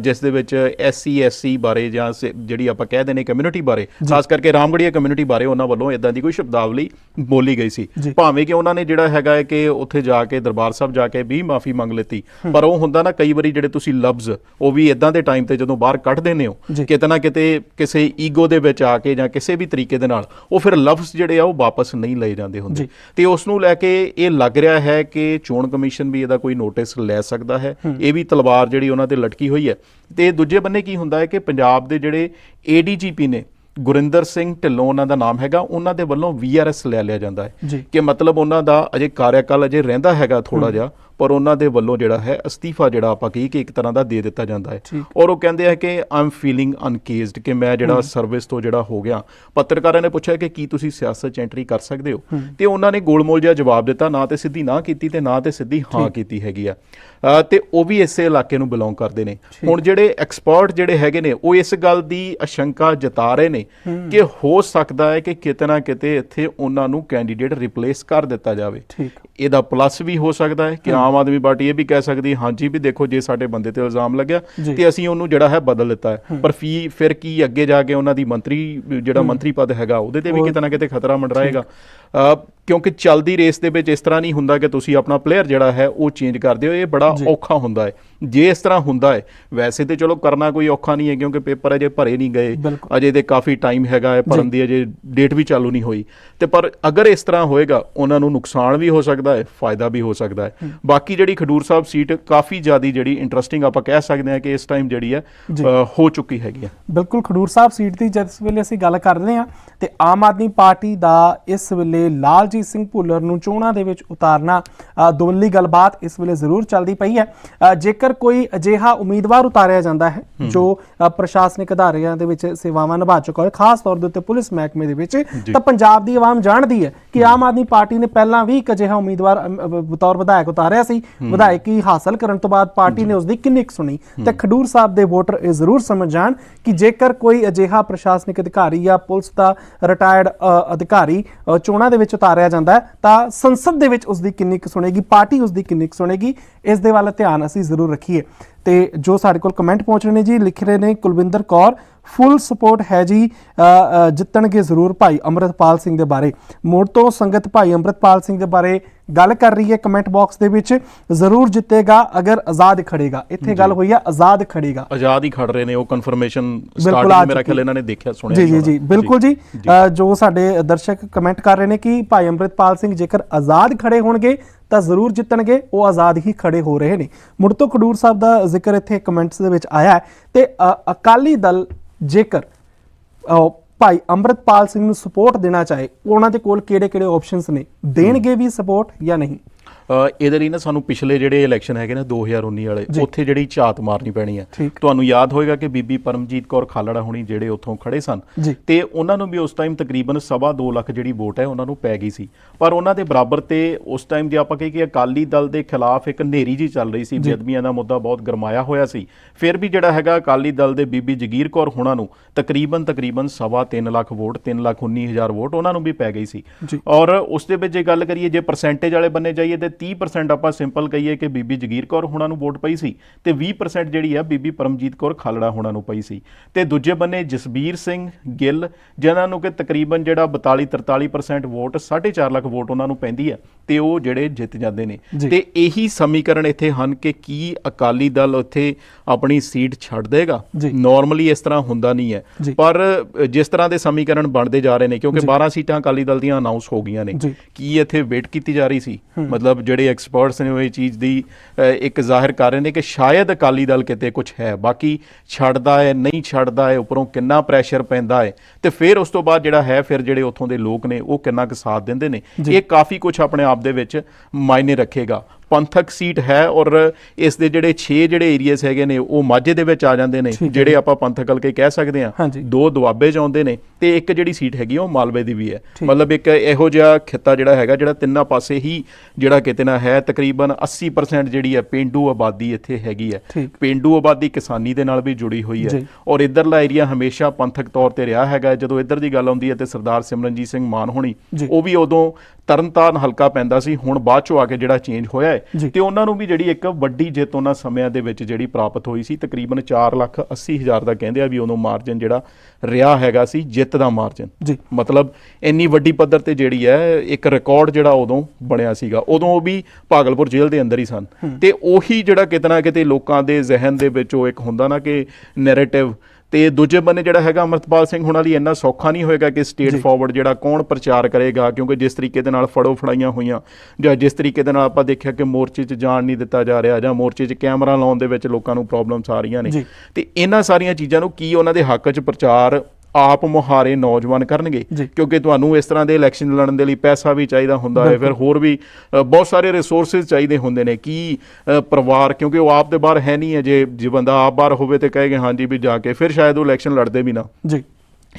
ਜਿਸ ਦੇ ਵਿੱਚ ਐਸਸੀ ਐਸਸੀ ਬਾਰੇ ਜਾਂ ਜਿਹੜੀ ਆਪਾਂ ਕਹਿ ਦਿੰਦੇ ਕਮਿਊਨਿਟੀ ਬਾਰੇ ਖਾਸ ਕਰਕੇ ਰਾਮਗੜੀਆ ਕਮਿਊਨਿਟੀ ਬਾਰੇ ਉਹਨਾਂ ਵੱਲੋਂ ਇਦਾਂ ਦੀ ਕੋਈ ਸ਼ਬਦਾਵਲੀ ਬੋਲੀ ਗਈ ਸੀ। ਭਾਵੇਂ ਕਿ ਉਹਨਾਂ ਨੇ ਜਿਹੜਾ ਹੈਗਾ ਹੈ ਕਿ ਉੱਥੇ ਜਾ ਕੇ ਦਰਬਾਰ ਸਾਹਿਬ ਜਾ ਕੇ ਵੀ ਮਾਫੀ ਮੰਗ ਲਿੱਤੀ ਪਰ ਉਹ ਹੁੰਦਾ ਨਾ ਕਈ ਵਾਰੀ ਜਿਹੜੇ ਤੁਸੀਂ ਲਫ਼ਜ਼ ਉਹ ਵੀ ਇਦਾਂ ਦੇ ਟਾਈਮ ਤੇ ਜਦੋਂ ਬਾਹਰ ਕੱਢ ਦਿੰਦੇ ਹੋ। ਕਿਤੇ ਨਾ ਕਿਤੇ ਕਿਸੇ ਈਗੋ ਦੇ ਵਿੱਚ ਆ ਕੇ ਜਾਂ ਕਿਸੇ ਵੀ ਤਰੀਕੇ ਦੇ ਨਾਲ ਉਹ ਫਿਰ ਲਫ਼ਜ਼ ਜਿਹੜੇ ਆ ਉਹ ਵਾਪਸ ਨਹੀਂ ਲਏ ਜਾਂਦੇ ਹੁੰਦੇ। ਤੇ ਉਸ ਨੂੰ ਲੈ ਕੇ ਇਹ ਲੱਗ ਰਿਹਾ ਹੈ ਕਿ ਚੋਣ ਕਮਿਸ਼ਨ ਵੀ ਇਹਦਾ ਕੋਈ ਨੋਟਿਸ ਲੈ ਸਕਦਾ ਹੈ। ਇਹ ਵੀ ਤਲਵਾਰ ਜਿਹੜੀ ਉਹਨਾਂ ਤੇ ਲਟਕੀ ਹੋਈ ਹੈ। ਤੇ ਦੂਜੇ ਬੰਨੇ ਕੀ ਹੁੰਦਾ ਹੈ ਕਿ ਪੰਜਾਬ ਦੇ ਜਿਹੜੇ ਏਡੀਜੀਪੀ ਨੇ ਗੁਰਿੰਦਰ ਸਿੰਘ ਢਿੱਲੋਂ ਉਹਨਾਂ ਦਾ ਨਾਮ ਹੈਗਾ ਉਹਨਾਂ ਦੇ ਵੱਲੋਂ ਵੀਆਰਐਸ ਲੈ ਲਿਆ ਜਾਂਦਾ ਹੈ। ਕਿ ਮਤਲਬ ਉਹਨਾਂ ਦਾ ਅਜੇ ਕਾਰਜਕਾਲ ਅਜੇ ਰਹਿੰਦਾ ਹੈਗਾ ਥੋੜਾ ਜਿਹਾ। ਪਰ ਉਹਨਾਂ ਦੇ ਵੱਲੋਂ ਜਿਹੜਾ ਹੈ ਅਸਤੀਫਾ ਜਿਹੜਾ ਆਪਾਂ ਕਹੀ ਕਿ ਇੱਕ ਤਰ੍ਹਾਂ ਦਾ ਦੇ ਦਿੱਤਾ ਜਾਂਦਾ ਹੈ। ਔਰ ਉਹ ਕਹਿੰਦੇ ਆ ਕਿ ਆਮ ਫੀਲਿੰਗ ਅਨਕੇਜ਼ਡ ਕਿ ਮੈਂ ਜਿਹੜਾ ਸਰਵਿਸ ਤੋਂ ਜਿਹੜਾ ਹੋ ਗਿਆ। ਪੱਤਰਕਾਰਾਂ ਨੇ ਪੁੱਛਿਆ ਕਿ ਕੀ ਤੁਸੀਂ ਸਿਆਸਤ 'ਚ ਐਂਟਰੀ ਕਰ ਸਕਦੇ ਹੋ? ਤੇ ਉਹਨਾਂ ਨੇ ਗੋਲਮੋਲ ਜਿਹਾ ਜਵਾਬ ਦਿੱਤਾ ਨਾ ਤੇ ਸਿੱਧੀ ਨਾ ਕੀਤੀ ਤੇ ਨਾ ਤੇ ਸਿੱਧੀ ਹਾਂ ਕੀਤੀ ਹੈਗੀ ਆ। ਤੇ ਉਹ ਵੀ ਇਸੇ ਇਲਾਕੇ ਨੂੰ ਬਿਲੋਂਗ ਕਰਦੇ ਨੇ। ਹੁਣ ਜਿਹੜੇ ਐਕਸਪਰਟ ਜਿਹੜੇ ਹੈਗੇ ਨੇ ਉਹ ਇਸ ਗੱਲ ਦੀ ਅਸ਼ੰਕਾ ਜਤਾ ਰਹੇ ਨੇ ਕਿ ਹੋ ਸਕਦਾ ਹੈ ਕਿ ਕਿਤੇ ਨਾ ਕਿਤੇ ਇੱਥੇ ਉਹਨਾਂ ਨੂੰ ਕੈਂਡੀਡੇਟ ਰਿਪਲੇਸ ਕਰ ਦਿੱਤਾ ਜਾਵੇ। ਠੀਕ। ਇਹਦਾ ਪਲੱਸ ਵੀ ਹੋ ਸਕਦਾ ਹੈ ਕਿ ਆਮ ਆਦਮੀ ਪਾਰਟੀ ਇਹ ਵੀ ਕਹਿ ਸਕਦੀ ਹਾਂਜੀ ਵੀ ਦੇਖੋ ਜੇ ਸਾਡੇ ਬੰਦੇ ਤੇ ਇਲਜ਼ਾਮ ਲੱਗਿਆ। ਤੇ ਅਸੀਂ ਉਹਨੂੰ ਜਿਹੜਾ ਹੈ ਬਦਲ ਦਿੱਤਾ ਹੈ। ਪਰ ਫੀ ਫਿਰ ਕੀ ਅੱਗੇ ਜਾ ਕੇ ਉਹਨਾਂ ਦੀ ਮੰਤਰੀ ਜਿਹੜਾ ਮੰਤਰੀ ਪਦ ਹੈਗਾ ਉਹਦੇ ਤੇ ਵੀ ਕਿਤੇ ਨਾ ਕਿਤੇ ਖਤਰਾ ਮੰਡਰਾਏਗਾ। ਕਿਉਂਕਿ ਚੱਲਦੀ ਰੇਸ ਦੇ ਵਿੱਚ ਇਸ ਤਰ੍ਹਾਂ ਨਹੀਂ ਹੁੰਦਾ ਕਿ ਤੁਸੀਂ ਆਪਣਾ ਪਲੇਅਰ ਜਿਹੜਾ ਹੈ ਉਹ ਚੇਂਜ ਕਰਦੇ ਹੋ ਇਹ ਬੜਾ। ਔਖਾ ਹੁੰਦਾ ਹੈ। ਜੇ ਇਸ ਤਰ੍ਹਾਂ ਹੁੰਦਾ ਹੈ ਵੈਸੇ ਤੇ ਚਲੋ ਕਰਨਾ ਕੋਈ ਔਖਾ ਨਹੀਂ ਹੈ ਕਿਉਂਕਿ ਪੇਪਰ ਅਜੇ ਭਰੇ ਨਹੀਂ ਗਏ। ਅਜੇ ਤੇ ਕਾਫੀ ਟਾਈਮ ਹੈਗਾ ਹੈ ਭਰਨ ਦੀ ਅਜੇ ਡੇਟ ਵੀ ਚਾਲੂ ਨਹੀਂ ਹੋਈ। ਤੇ ਪਰ ਅਗਰ ਇਸ ਤਰ੍ਹਾਂ ਹੋਏਗਾ ਉਹਨਾਂ ਨੂੰ ਨੁਕਸਾਨ ਵੀ ਹੋ ਸਕਦਾ ਹੈ ਫਾਇਦਾ ਵੀ ਹੋ ਸਕਦਾ ਹੈ। ਬਾਕੀ ਜਿਹੜੀ ਖਡੂਰ ਸਾਹਿਬ ਸੀਟ ਕਾਫੀ ਜ਼ਿਆਦੀ ਜਿਹੜੀ ਇੰਟਰਸਟਿੰਗ ਆਪਾਂ ਕਹਿ ਸਕਦੇ ਹਾਂ ਕਿ ਇਸ ਟਾਈਮ ਜਿਹੜੀ ਹੈ ਹੋ ਚੁੱਕੀ ਹੈਗੀ ਹੈ। ਬਿਲਕੁਲ ਖਡੂਰ ਸਾਹਿਬ ਸੀਟ ਦੀ ਜਿਸ ਵੇਲੇ ਅਸੀਂ ਗੱਲ ਕਰ ਰਹੇ ਹਾਂ ਤੇ ਆਮ ਆਦਮੀ ਪਾਰਟੀ ਦਾ ਇਸ ਵੇਲੇ ਲਾਲਜੀਤ ਸਿੰਘ ਭੁੱਲਰ ਨੂੰ ਚੋਣਾਂ ਦੇ ਵਿੱਚ ਉਤਾਰਨਾ ਦੁਵੱਲੀ ਗੱਲਬਾਤ ਇਸ ਵੇਲੇ ਜ਼ਰੂਰ ਚੱਲਦੀ ਪਈ ਹੈ। ਜੇਕਰ ਕੋਈ ਅਜਿਹਾ ਉਮੀਦਵਾਰ ਉਤਾਰਿਆ ਜਾਂਦਾ ਹੈ ਜੋ ਪ੍ਰਸ਼ਾਸਨਿਕ ਅਧਾਰਿਆਂ ਦੇ ਵਿੱਚ ਸੇਵਾਵਾਂ ਨਿਭਾ ਚੁੱਕਾ ਹੋਵੇ ਖਾਸ ਤੌਰ ਦੇ ਉੱਤੇ ਪੁਲਿਸ ਮਹਿਕਮੇ ਦੇ ਵਿੱਚ ਤਾਂ ਪੰਜਾਬ ਦੀ ਆਵਾਮ ਜਾਣਦੀ ਹੈ ਕਿ ਆਮ ਆਦਮੀ ਪਾਰਟੀ ਨੇ ਪਹਿਲਾਂ ਵੀ ਇੱਕ ਅਜਿਹਾ ਉਮੀਦਵਾਰ ਬਤੌਰ ਵਿਧਾਇਕ ਉਤਾਰਿਆ ਸੀ। ਵਿਧਾਇਕੀ ਹਾਸਲ ਕਰਨ ਤੋਂ ਬਾਅਦ ਪਾਰਟੀ ਨੇ ਉਸ ਦੀ ਕਿੰਨੀ ਸੁਣੀ ਤੇ ਖਡੂਰ ਸਾਹਿਬ ਦੇ ਵੋਟਰ ਇਹ ਜ਼ਰੂਰ ਸਮਝ ਜਾਣ ਕਿ ਜੇਕਰ ਕੋਈ ਅਜਿਹਾ ਪ੍ਰਸ਼ਾਸਨਿਕ ਅਧਿਕਾਰੀ ਜਾਂ ਪੁਲਿਸ ਦਾ ਰਿਟਾਇਰਡ ਅਧਿਕਾਰੀ ਚੋਣਾਂ ਦੇ ਵਿੱਚ ਉਤਾਰਿਆ ਜਾਂਦਾ ਤਾਂ ਸੰਸਦ ਦੇ ਵਿੱਚ ਉਸ ਦੀ ਕਿੰਨੀ ਕੁ ਸੁਣੇਗੀ, ਪਾਰਟੀ ਉਸ ਦੀ ਕਿੰਨੀ ਕੁ ਸੁਣੇਗੀ, ਇਸ ਦੇ ਵੱਲ ਧਿਆਨ ਅਸੀਂ ਜ਼ਰੂਰ ਰੱਖੀਏ। ਤੇ ਜੋ ਸਾਡੇ ਕੋਲ ਕਮੈਂਟ ਪਹੁੰਚ ਰਹੇ ਨੇ ਜੀ, ਲਿਖ ਰਹੇ ਨੇ ਕੁਲਵਿੰਦਰ ਕੌਰ ਫੁੱਲ ਸਪੋਰਟ ਹੈ ਜੀ ਜਿੱਤਣਗੇ ਜ਼ਰੂਰ ਭਾਈ ਅੰਮ੍ਰਿਤਪਾਲ ਸਿੰਘ ਦੇ ਬਾਰੇ। ਮੋੜ ਤੋਂ ਸੰਗਤ ਭਾਈ ਅੰਮ੍ਰਿਤਪਾਲ ਸਿੰਘ ਦੇ ਬਾਰੇ ਗੱਲ ਕਰ ਰਹੀ ਹੈ ਕਮੈਂਟ ਬਾਕਸ ਦੇ ਵਿੱਚ ਜ਼ਰੂਰ ਜਿੱਤੇਗਾ ਅਗਰ ਆਜ਼ਾਦ ਖੜੇਗਾ ਇੱਥੇ ਗੱਲ ਹੋਈ ਹੈ ਆਜ਼ਾਦ ਖੜੇਗਾ ਆਜ਼ਾਦ ਹੀ ਖੜ ਰਹੇ ਨੇ ਉਹ ਕਨਫਰਮੇਸ਼ਨ ਸਟਾਰਟਿੰਗ ਮੇਰਾ। ਖਿਆਲ ਇਹਨਾਂ ਨੇ ਦੇਖਿਆ ਸੁਣਿਆ ਜੀ ਜੀ। ਜੀ ਬਿਲਕੁਲ ਜੀ ਜੋ। ਸਾਡੇ ਦਰਸ਼ਕ ਕਮੈਂਟ ਕਰ ਰਹੇ ਨੇ ਕਿ ਭਾਈ ਅੰਮ੍ਰਿਤਪਾਲ ਸਿੰਘ ਜੇਕਰ ਆਜ਼ਾਦ ਖੜੇ ਹੋਣਗੇ ਤਾਂ ਜ਼ਰੂਰ ਜਿੱਤਣਗੇ ਉਹ ਆਜ਼ਾਦ ਹੀ ਖੜੇ ਹੋ ਰਹੇ ਨੇ। ਮੁੜ ਤੋਂ ਖਡੂਰ ਸਾਹਿਬ ਦਾ ਜ਼ਿਕਰ ਇੱਥੇ ਕਮੈਂਟਸ ਦੇ ਵਿੱਚ ਆਇਆ ਤੇ ਅਕਾਲੀ ਦਲ ਜੇਕਰ ਭਾਈ ਅੰਮ੍ਰਿਤਪਾਲ ਸਿੰਘ ਨੂੰ ਸਪੋਰਟ ਦੇਣਾ ਚਾਹੇ, ਉਹਨਾਂ ਦੇ ਕੋਲ ਕਿਹੜੇ-ਕਿਹੜੇ ਆਪਸ਼ਨਸ ਨੇ? ਦੇਣਗੇ ਵੀ ਸਪੋਰਟ ਜਾਂ ਨਹੀਂ? ਇਹਦੇ ਲਈ ਨਾ ਸਾਨੂੰ ਪਿਛਲੇ ਜਿਹੜੇ ਇਲੈਕਸ਼ਨ ਹੈਗੇ ਨੇ 2019 ਵਾਲੇ। ਉੱਥੇ ਜਿਹੜੀ ਝਾਤ ਮਾਰਨੀ ਪੈਣੀ ਹੈ। ਤੁਹਾਨੂੰ ਯਾਦ ਹੋਏਗਾ ਕਿ ਬੀਬੀ ਪਰਮਜੀਤ ਕੌਰ ਖਾਲੜਾ ਹੁਣੀ ਜਿਹੜੇ ਉੱਥੋਂ ਖੜੇ ਸਨ। ਤੇ ਉਹਨਾਂ ਨੂੰ ਵੀ ਉਸ ਟਾਈਮ ਤਕਰੀਬਨ ਸਵਾ 2 ਲੱਖ ਜਿਹੜੀ ਵੋਟ ਹੈ ਉਹਨਾਂ ਨੂੰ ਪੈ ਗਈ ਸੀ ਪਰ ਉਹਨਾਂ ਦੇ ਬਰਾਬਰ ਤੇ ਉਸ ਟਾਈਮ ਜੇ ਆਪਾਂ ਕਹੀਏ ਕਿ ਅਕਾਲੀ ਦਲ ਦੇ ਖਿਲਾਫ ਇੱਕ ਨੇਰੀ ਜੀ ਚੱਲ ਰਹੀ ਸੀ ਬੇਅਦਬੀਆਂ ਦਾ ਮੁੱਦਾ ਬਹੁਤ ਗਰਮਾਇਆ ਹੋਇਆ ਸੀ ਫਿਰ ਵੀ ਜਿਹੜਾ ਹੈਗਾ ਅਕਾਲੀ ਦਲ ਦੇ ਬੀਬੀ ਜਗੀਰ ਕੌਰ ਹੁਣਾਂ ਨੂੰ ਤਕਰੀਬਨ ਤਕਰੀਬਨ ਸਵਾ 3 ਲੱਖ ਵੋਟ 3 ਲੱਖ 19 ਹਜ਼ਾਰ ਵੋਟ ਉਹਨਾਂ ਨੂੰ ਵੀ ਪੈ ਗਈ ਸੀ। ਔਰ ਉਸ ਦੇ ਵਿੱਚ ਜੇ ਗੱਲ ਕਰੀਏ ਜੇ ਪਰਸੈਂਟੇਜ ਵਾਲੇ ਬੰਨੇ ਜਾਈਏ ਤੇ 30% ਆਪਾਂ ਸਿੰਪਲ ਕਹੀਏ ਕਿ ਬੀਬੀ ਜਗੀਰ ਕੌਰ ਹੁਣਾਂ ਨੂੰ ਵੋਟ ਪਈ ਸੀ ਤੇ 20% ਜਿਹੜੀ ਆ ਬੀਬੀ ਪਰਮਜੀਤ ਕੌਰ ਖਾਲੜਾ ਹੁਣਾਂ ਨੂੰ ਪਈ ਸੀ ਤੇ ਦੂਜੇ ਬੰਨੇ ਜਸਬੀਰ ਸਿੰਘ ਗਿੱਲ ਜਿਨ੍ਹਾਂ ਨੂੰ ਕਿ ਤਕਰੀਬਨ ਜਿਹੜਾ 42 43% ਵੋਟ 4.5 ਲੱਖ ਵੋਟ ਉਹਨਾਂ ਨੂੰ ਪੈਂਦੀ ਹੈ ਤੇ ਉਹ ਜਿਹੜੇ ਜਿੱਤ ਜਾਂਦੇ ਨੇ। ਤੇ ਇਹੀ ਸਮੀਕਰਨ ਇੱਥੇ ਹਨ ਕਿ ਕੀ ਅਕਾਲੀ ਦਲ ਉੱਥੇ ਆਪਣੀ ਸੀਟ ਛੱਡ ਦੇਗਾ। ਨਾਰਮਲੀ ਇਸ ਤਰ੍ਹਾਂ ਹੁੰਦਾ ਨਹੀਂ ਹੈ। ਪਰ ਜਿਸ ਤਰ੍ਹਾਂ ਦੇ ਸਮੀਕਰਨ ਬਣਦੇ ਜਾ ਰਹੇ ਨੇ ਕਿਉਂਕਿ 12 ਸੀਟਾਂ ਅਕਾਲੀ ਦਲ ਦੀਆਂ ਅਨਾਉਂਸ ਹੋ ਗਈਆਂ ਨੇ। ਕੀ ਇੱਥੇ ਵੇਟ ਕੀਤੀ ਜਾ ਰਹੀ ਸੀ ਮਤਲਬ ਜਿਹੜੇ ਐਕਸਪਰਟਸ ਨੇ ਉਹ ਇਹ ਚੀਜ਼ ਦੀ ਇੱਕ ਜ਼ਾਹਿਰ ਕਰ ਰਹੇ ਨੇ ਕਿ ਸ਼ਾਇਦ ਅਕਾਲੀ ਦਲ ਕਿਤੇ ਕੁਝ ਹੈ। ਬਾਕੀ ਛੱਡਦਾ ਹੈ ਨਹੀਂ ਛੱਡਦਾ ਹੈ ਉੱਪਰੋਂ ਕਿੰਨਾ ਪ੍ਰੈਸ਼ਰ ਪੈਂਦਾ ਹੈ ਤੇ ਫਿਰ ਉਸ ਤੋਂ ਬਾਅਦ ਜਿਹੜਾ ਹੈ ਫਿਰ ਜਿਹੜੇ ਉੱਥੋਂ ਦੇ ਲੋਕ ਨੇ ਉਹ ਕਿੰਨਾ ਕੁ ਸਾਥ ਦਿੰਦੇ ਨੇ। ਇਹ ਕਾਫੀ ਕੁਝ ਆਪਣੇ ਆਪ ਦੇ ਵਿੱਚ ਮਾਇਨੇ ਰੱਖੇਗਾ। ਪੰਥਕ ਸੀਟ ਹੈ ਔਰ ਇਸ ਦੇ ਜਿਹੜੇ 6 ਜਿਹੜੇ ਏਰੀਆਸ ਹੈਗੇ ਨੇ ਉਹ ਮਾਝੇ ਦੇ ਵਿੱਚ ਆ ਜਾਂਦੇ ਨੇ। ਜਿਹੜੇ ਆਪਾਂ ਪੰਥਕ ਹਲਕੇ ਕਹਿ ਸਕਦੇ ਹਾਂ ਹਾਂਜੀ। ਦੋ ਦੁਆਬੇ ਚ ਆਉਂਦੇ ਨੇ ਤੇ ਇੱਕ ਜਿਹੜੀ ਸੀਟ ਹੈਗੀ ਆ, ਉਹ ਮਾਲਵੇ ਦੀ ਵੀ ਹੈ। ਮਤਲਬ ਇੱਕ ਇਹੋ ਜਿਹਾ ਖਿੱਤਾ ਜਿਹੜਾ ਹੈਗਾ ਜਿਹੜਾ ਤਿੰਨਾਂ ਪਾਸੇ ਹੀ ਜਿਹੜਾ ਕਿਤੇ ਨਾ ਹੈ ਤਕਰੀਬਨ 80% ਜਿਹੜੀ ਹੈ ਪਿੰਡੂ ਆਬਾਦੀ ਇੱਥੇ ਹੈਗੀ ਹੈ। ਪਿੰਡੂ ਆਬਾਦੀ ਕਿਸਾਨੀ ਦੇ ਨਾਲ ਵੀ ਜੁੜੀ ਹੋਈ ਹੈ। ਔਰ ਇਧਰਲਾ ਏਰੀਆ ਹਮੇਸ਼ਾ ਪੰਥਕ ਤੌਰ ਤੇ ਰਿਹਾ ਹੈਗਾ। ਜਦੋਂ ਇੱਧਰ ਦੀ ਗੱਲ ਆਉਂਦੀ ਹੈ ਤੇ ਸਰਦਾਰ ਸਿਮਰਨਜੀਤ ਸਿੰਘ ਮਾਨ ਹੋਣੀ। ਉਹ ਵੀ ਉਦੋਂ ਤਰਨਤਾਰਨ ਹਲਕਾ ਪੈਂਦਾ ਸੀ ਹੁਣ ਬਾਅਦ ਚੋਂ ਆ ਕੇ ਜਿਹੜਾ ਚੇਂਜ ਹੋਇਆ। ਹੈ। ਤੇ ਉਹਨਾਂ ਨੂੰ ਵੀ ਜਿਹੜੀ ਇੱਕ ਵੱਡੀ ਜਿੱਤ ਉਹਨਾਂ ਸਮਿਆਂ ਦੇ ਵਿੱਚ ਜਿਹੜੀ ਪ੍ਰਾਪਤ ਹੋਈ ਸੀ ਤਕਰੀਬਨ 4 ਲੱਖ 80 ਹਜ਼ਾਰ ਦਾ ਕਹਿੰਦੇ ਆ ਵੀ ਉਦੋਂ ਮਾਰਜਨ ਜਿਹੜਾ ਰਿਹਾ ਹੈਗਾ ਸੀ ਜਿੱਤ ਦਾ ਮਾਰਜਨ ਜੀ। ਮਤਲਬ ਇੰਨੀ ਵੱਡੀ ਪੱਧਰ ਤੇ ਜਿਹੜੀ ਹੈ ਇੱਕ ਰਿਕਾਰਡ ਜਿਹੜਾ ਉਦੋਂ ਬਣਿਆ ਸੀਗਾ। ਉਦੋਂ ਉਹ ਵੀ ਭਾਗਲਪੁਰ ਜੇਲ੍ਹ ਦੇ ਅੰਦਰ ਹੀ ਸਨ। ਤੇ ਉਹੀ ਜਿਹੜਾ ਕਿਤੇ ਨਾ ਕਿਤੇ ਲੋਕਾਂ ਦੇ ਜ਼ਿਹਨ ਦੇ ਵਿੱਚ ਉਹ ਇੱਕ ਹੁੰਦਾ ਨਾ ਕਿ ਨੈਰੇਟਿਵ ਤੇ ਦੂਜੇ ਬੰਨੇ ਜਿਹੜਾ ਹੈਗਾ ਅਮਰਤਪਾਲ ਸਿੰਘ ਹੁਣਾਂ ਲਈ ਇੰਨਾ ਸੌਖਾ ਨਹੀਂ ਹੋਏਗਾ ਕਿ ਸਟੇਟ। ਫਾਰਵਰਡ ਜਿਹੜਾ ਕੌਣ ਪ੍ਰਚਾਰ ਕਰੇਗਾ ਕਿਉਂਕਿ ਜਿਸ ਤਰੀਕੇ ਦੇ ਨਾਲ ਫੜੋ ਫੜਾਈਆਂ ਹੋਈਆਂ ਜਾਂ ਜਿਸ ਤਰੀਕੇ ਦੇ ਨਾਲ ਆਪਾਂ ਦੇਖਿਆ ਕਿ ਮੋਰਚੇ 'ਚ ਜਾਣ ਨਹੀਂ ਦਿੱਤਾ ਜਾ ਰਿਹਾ ਜਾਂ ਮੋਰਚੇ 'ਚ ਕੈਮਰਾ ਲਾਉਣ ਦੇ ਵਿੱਚ ਲੋਕਾਂ ਨੂੰ ਪ੍ਰੋਬਲਮਸ ਆ ਰਹੀਆਂ ਨੇ। ਤੇ ਇਹਨਾਂ ਸਾਰੀਆਂ ਚੀਜ਼ਾਂ ਨੂੰ ਕੀ ਉਹਨਾਂ ਦੇ ਹੱਕ 'ਚ ਪ੍ਰਚਾਰ ਆਪ ਮੁਹਾਰੇ ਨੌਜਵਾਨ ਕਰਨਗੇ। ਕਿਉਂਕਿ ਤੁਹਾਨੂੰ ਇਸ ਤਰ੍ਹਾਂ ਦੇ ਇਲੈਕਸ਼ਨ ਲੜਨ ਦੇ ਲਈ ਪੈਸਾ ਵੀ ਚਾਹੀਦਾ ਹੁੰਦਾ ਹੈ। ਫਿਰ ਹੋਰ ਵੀ ਬਹੁਤ ਸਾਰੇ ਰਿਸੋਰਸਸ ਚਾਹੀਦੇ ਹੁੰਦੇ ਨੇ। ਕੀ ਪਰਿਵਾਰ ਕਿਉਂਕਿ ਉਹ ਆਪ ਦੇ ਬਾਹਰ ਹੈ ਨਹੀਂ ਹੈ। ਜੇ ਜੇ ਬੰਦਾ ਆਪ ਬਾਹਰ ਹੋਵੇ ਤੇ ਕਹੇਗੇ ਹਾਂਜੀ ਵੀ ਜਾ ਕੇ ਫਿਰ ਸ਼ਾਇਦ ਉਹ ਇਲੈਕਸ਼ਨ ਲੜਦੇ ਵੀ ਨਾ। ਜੀ।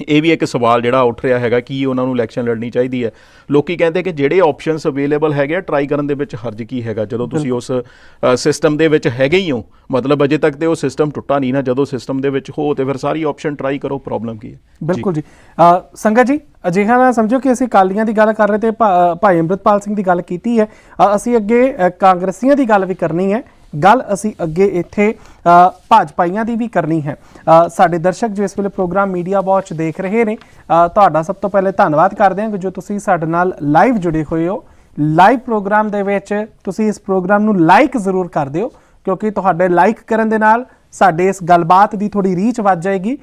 ਇਹ ਵੀ ਇੱਕ ਸਵਾਲ ਜਿਹੜਾ ਉੱਠ ਰਿਹਾ ਹੈਗਾ ਕੀ ਉਹਨਾਂ ਨੂੰ ਇਲੈਕਸ਼ਨ ਲੜਨੀ ਚਾਹੀਦੀ ਹੈ। ਲੋਕੀ ਕਹਿੰਦੇ ਕਿ ਜਿਹੜੇ ਆਪਸ਼ਨਸ ਅਵੇਲੇਬਲ ਹੈਗੇ ਆ ਟਰਾਈ ਕਰਨ ਦੇ ਵਿੱਚ ਹਰਜ ਕੀ ਹੈਗਾ? ਜਦੋਂ ਤੁਸੀਂ ਉਸ ਸਿਸਟਮ ਦੇ ਵਿੱਚ ਹੈਗੇ ਹੀ ਹੋ ਮਤਲਬ ਅਜੇ ਤੱਕ ਤੇ ਉਹ ਸਿਸਟਮ ਟੁੱਟਾ ਨਹੀਂ ਨਾ। ਜਦੋਂ ਸਿਸਟਮ ਦੇ ਵਿੱਚ ਹੋ ਤੇ ਫਿਰ ਸਾਰੀ ਆਪਸ਼ਨ ਟਰਾਈ ਕਰੋ ਪ੍ਰੋਬਲਮ ਕੀ ਹੈ? ਬਿਲਕੁਲ ਜੀ। ਸੰਗਤ ਜੀ ਅਜਿਹਾ ਨਾ ਸਮਝੋ ਕਿ ਅਸੀਂ ਕਾਲੀਆਂ ਦੀ ਗੱਲ ਕਰ ਰਹੇ ਤੇ ਭਾਈ ਅੰਮ੍ਰਿਤਪਾਲ ਸਿੰਘ ਦੀ ਗੱਲ ਕੀਤੀ ਹੈ। ਅਸੀਂ ਅੱਗੇ ਕਾਂਗਰਸੀਆਂ ਦੀ ਗੱਲ ਵੀ ਕਰਨੀ ਹੈ। ਗੱਲ ਅਸੀਂ ਅੱਗੇ ਇੱਥੇ ਭਾਜਪਾਈਆਂ ਦੀ ਵੀ ਕਰਨੀ ਹੈ। ਸਾਡੇ ਦਰਸ਼ਕ ਜੋ ਇਸ ਵੇਲੇ ਪ੍ਰੋਗਰਾਮ ਮੀਡੀਆ ਵਾਚ ਦੇਖ ਰਹੇ ਨੇ ਤੁਹਾਡਾ ਸਭ ਤੋਂ ਪਹਿਲੇ ਧੰਨਵਾਦ ਕਰਦੇ ਹਾਂ ਕਿ ਜੋ ਤੁਸੀਂ ਸਾਡੇ ਨਾਲ ਲਾਈਵ ਜੁੜੇ ਹੋਏ ਹੋ। ਲਾਈਵ ਪ੍ਰੋਗਰਾਮ ਦੇ ਵਿੱਚ ਤੁਸੀਂ ਇਸ ਪ੍ਰੋਗਰਾਮ ਨੂੰ ਲਾਈਕ ਜ਼ਰੂਰ ਕਰ ਦਿਓ, ਕਿਉਂਕਿ ਤੁਹਾਡੇ ਲਾਈਕ ਕਰਨ ਦੇ ਨਾਲ ਸਾਡੇ ਇਸ ਗੱਲਬਾਤ ਦੀ ਥੋੜੀ ਰੀਚ ਵੱਧ ਜਾਏਗੀ।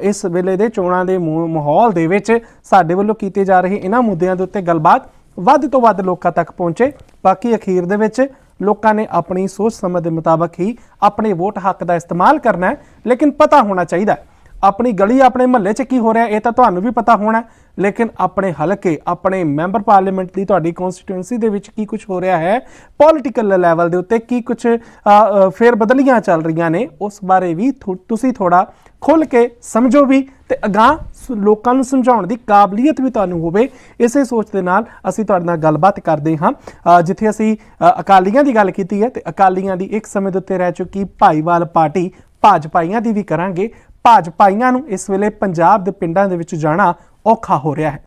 ਇਸ ਵੇਲੇ ਦੇ ਚੋਣਾਂ ਦੇ ਮੂ- ਮਾਹੌਲ ਦੇ ਵਿੱਚ ਸਾਡੇ ਵੱਲੋਂ ਕੀਤੇ ਜਾ ਰਹੇ ਇਹਨਾਂ ਮੁੱਦਿਆਂ ਦੇ ਉੱਤੇ ਗੱਲਬਾਤ ਵੱਧ ਤੋਂ ਵੱਧ ਲੋਕਾਂ ਤੱਕ ਪਹੁੰਚੇ। ਬਾਕੀ ਅਖੀਰ ਦੇ ਵਿੱਚ ਲੋਕਾਂ ਨੇ ਆਪਣੀ ਸੋਚ ਸਮਝ ਦੇ ਮੁਤਾਬਕ ਹੀ ਆਪਣੇ ਵੋਟ ਹੱਕ ਦਾ ਇਸਤੇਮਾਲ ਕਰਨਾ ਹੈ, ਲੇਕਿਨ ਪਤਾ ਹੋਣਾ ਚਾਹੀਦਾ ਹੈ। ਆਪਣੀ ਗਲੀ ਆਪਣੇ ਮਹੱਲੇ 'ਚ ਕੀ ਹੋ ਰਿਹਾ, ਇਹ ਤਾਂ ਤੁਹਾਨੂੰ ਵੀ ਪਤਾ ਹੋਣਾ ਲੇਕਿਨ ਆਪਣੇ ਹਲਕੇ, ਆਪਣੇ ਮੈਂਬਰ ਪਾਰਲੀਮੈਂਟ ਦੀ ਤੁਹਾਡੀ ਕਨਸਟੀਟਿਊਐਂਸੀ ਦੇ ਵਿੱਚ ਕੀ ਕੁਝ ਹੋ ਰਿਹਾ ਹੈ? ਪੋਲਿਟੀਕਲ ਲੈਵਲ ਦੇ ਉੱਤੇ ਕੀ ਕੁਝ ਫੇਰ ਬਦਲੀਆਂ ਚੱਲ ਰਹੀਆਂ ਨੇ, ਉਸ ਬਾਰੇ ਵੀ ਥੋ- ਤੁਸੀਂ ਥੋੜਾ ਖੁੱਲ ਕੇ ਸਮਝੋ ਵੀ ਤੇ ਅਗਾਹ ਸ- ਲੋਕਾਂ ਨੂੰ ਸਮਝਾਉਣ ਦੀ ਕਾਬਲੀਅਤ ਵੀ ਤੁਹਾਨੂੰ ਹੋਵੇ, ਇਸੇ ਸੋਚ ਦੇ ਨਾਲ ਅਸੀਂ ਤੁਹਾਡੇ ਨਾਲ ਗੱਲਬਾਤ ਕਰਦੇ ਹਾਂ। ਜਿੱਥੇ ਅਸੀਂ ਅਕਾਲੀਆਂ ਦੀ ਗੱਲ ਕੀਤੀ ਹੈ ਤੇ ਅਕਾਲੀਆਂ ਦੀ ਇੱਕ ਸਮੇਂ ਦੇ ਉੱਤੇ ਰਹਿ ਚੁੱਕੀ ਭਾਈਵਾਲ ਪਾਰਟੀ ਭਾਜਪਾਈਆਂ ਦੀ ਵੀ ਕਰਾਂਗੇ। ਭਾਜਪਾਈਆਂ ਨੂੰ ਇਸ ਵੇਲੇ ਪੰਜਾਬ ਦੇ ਪਿੰਡਾਂ ਦੇ ਵਿੱਚ ਜਾਣਾ ਔਖਾ ਹੋ ਰਿਹਾ ਹੈ।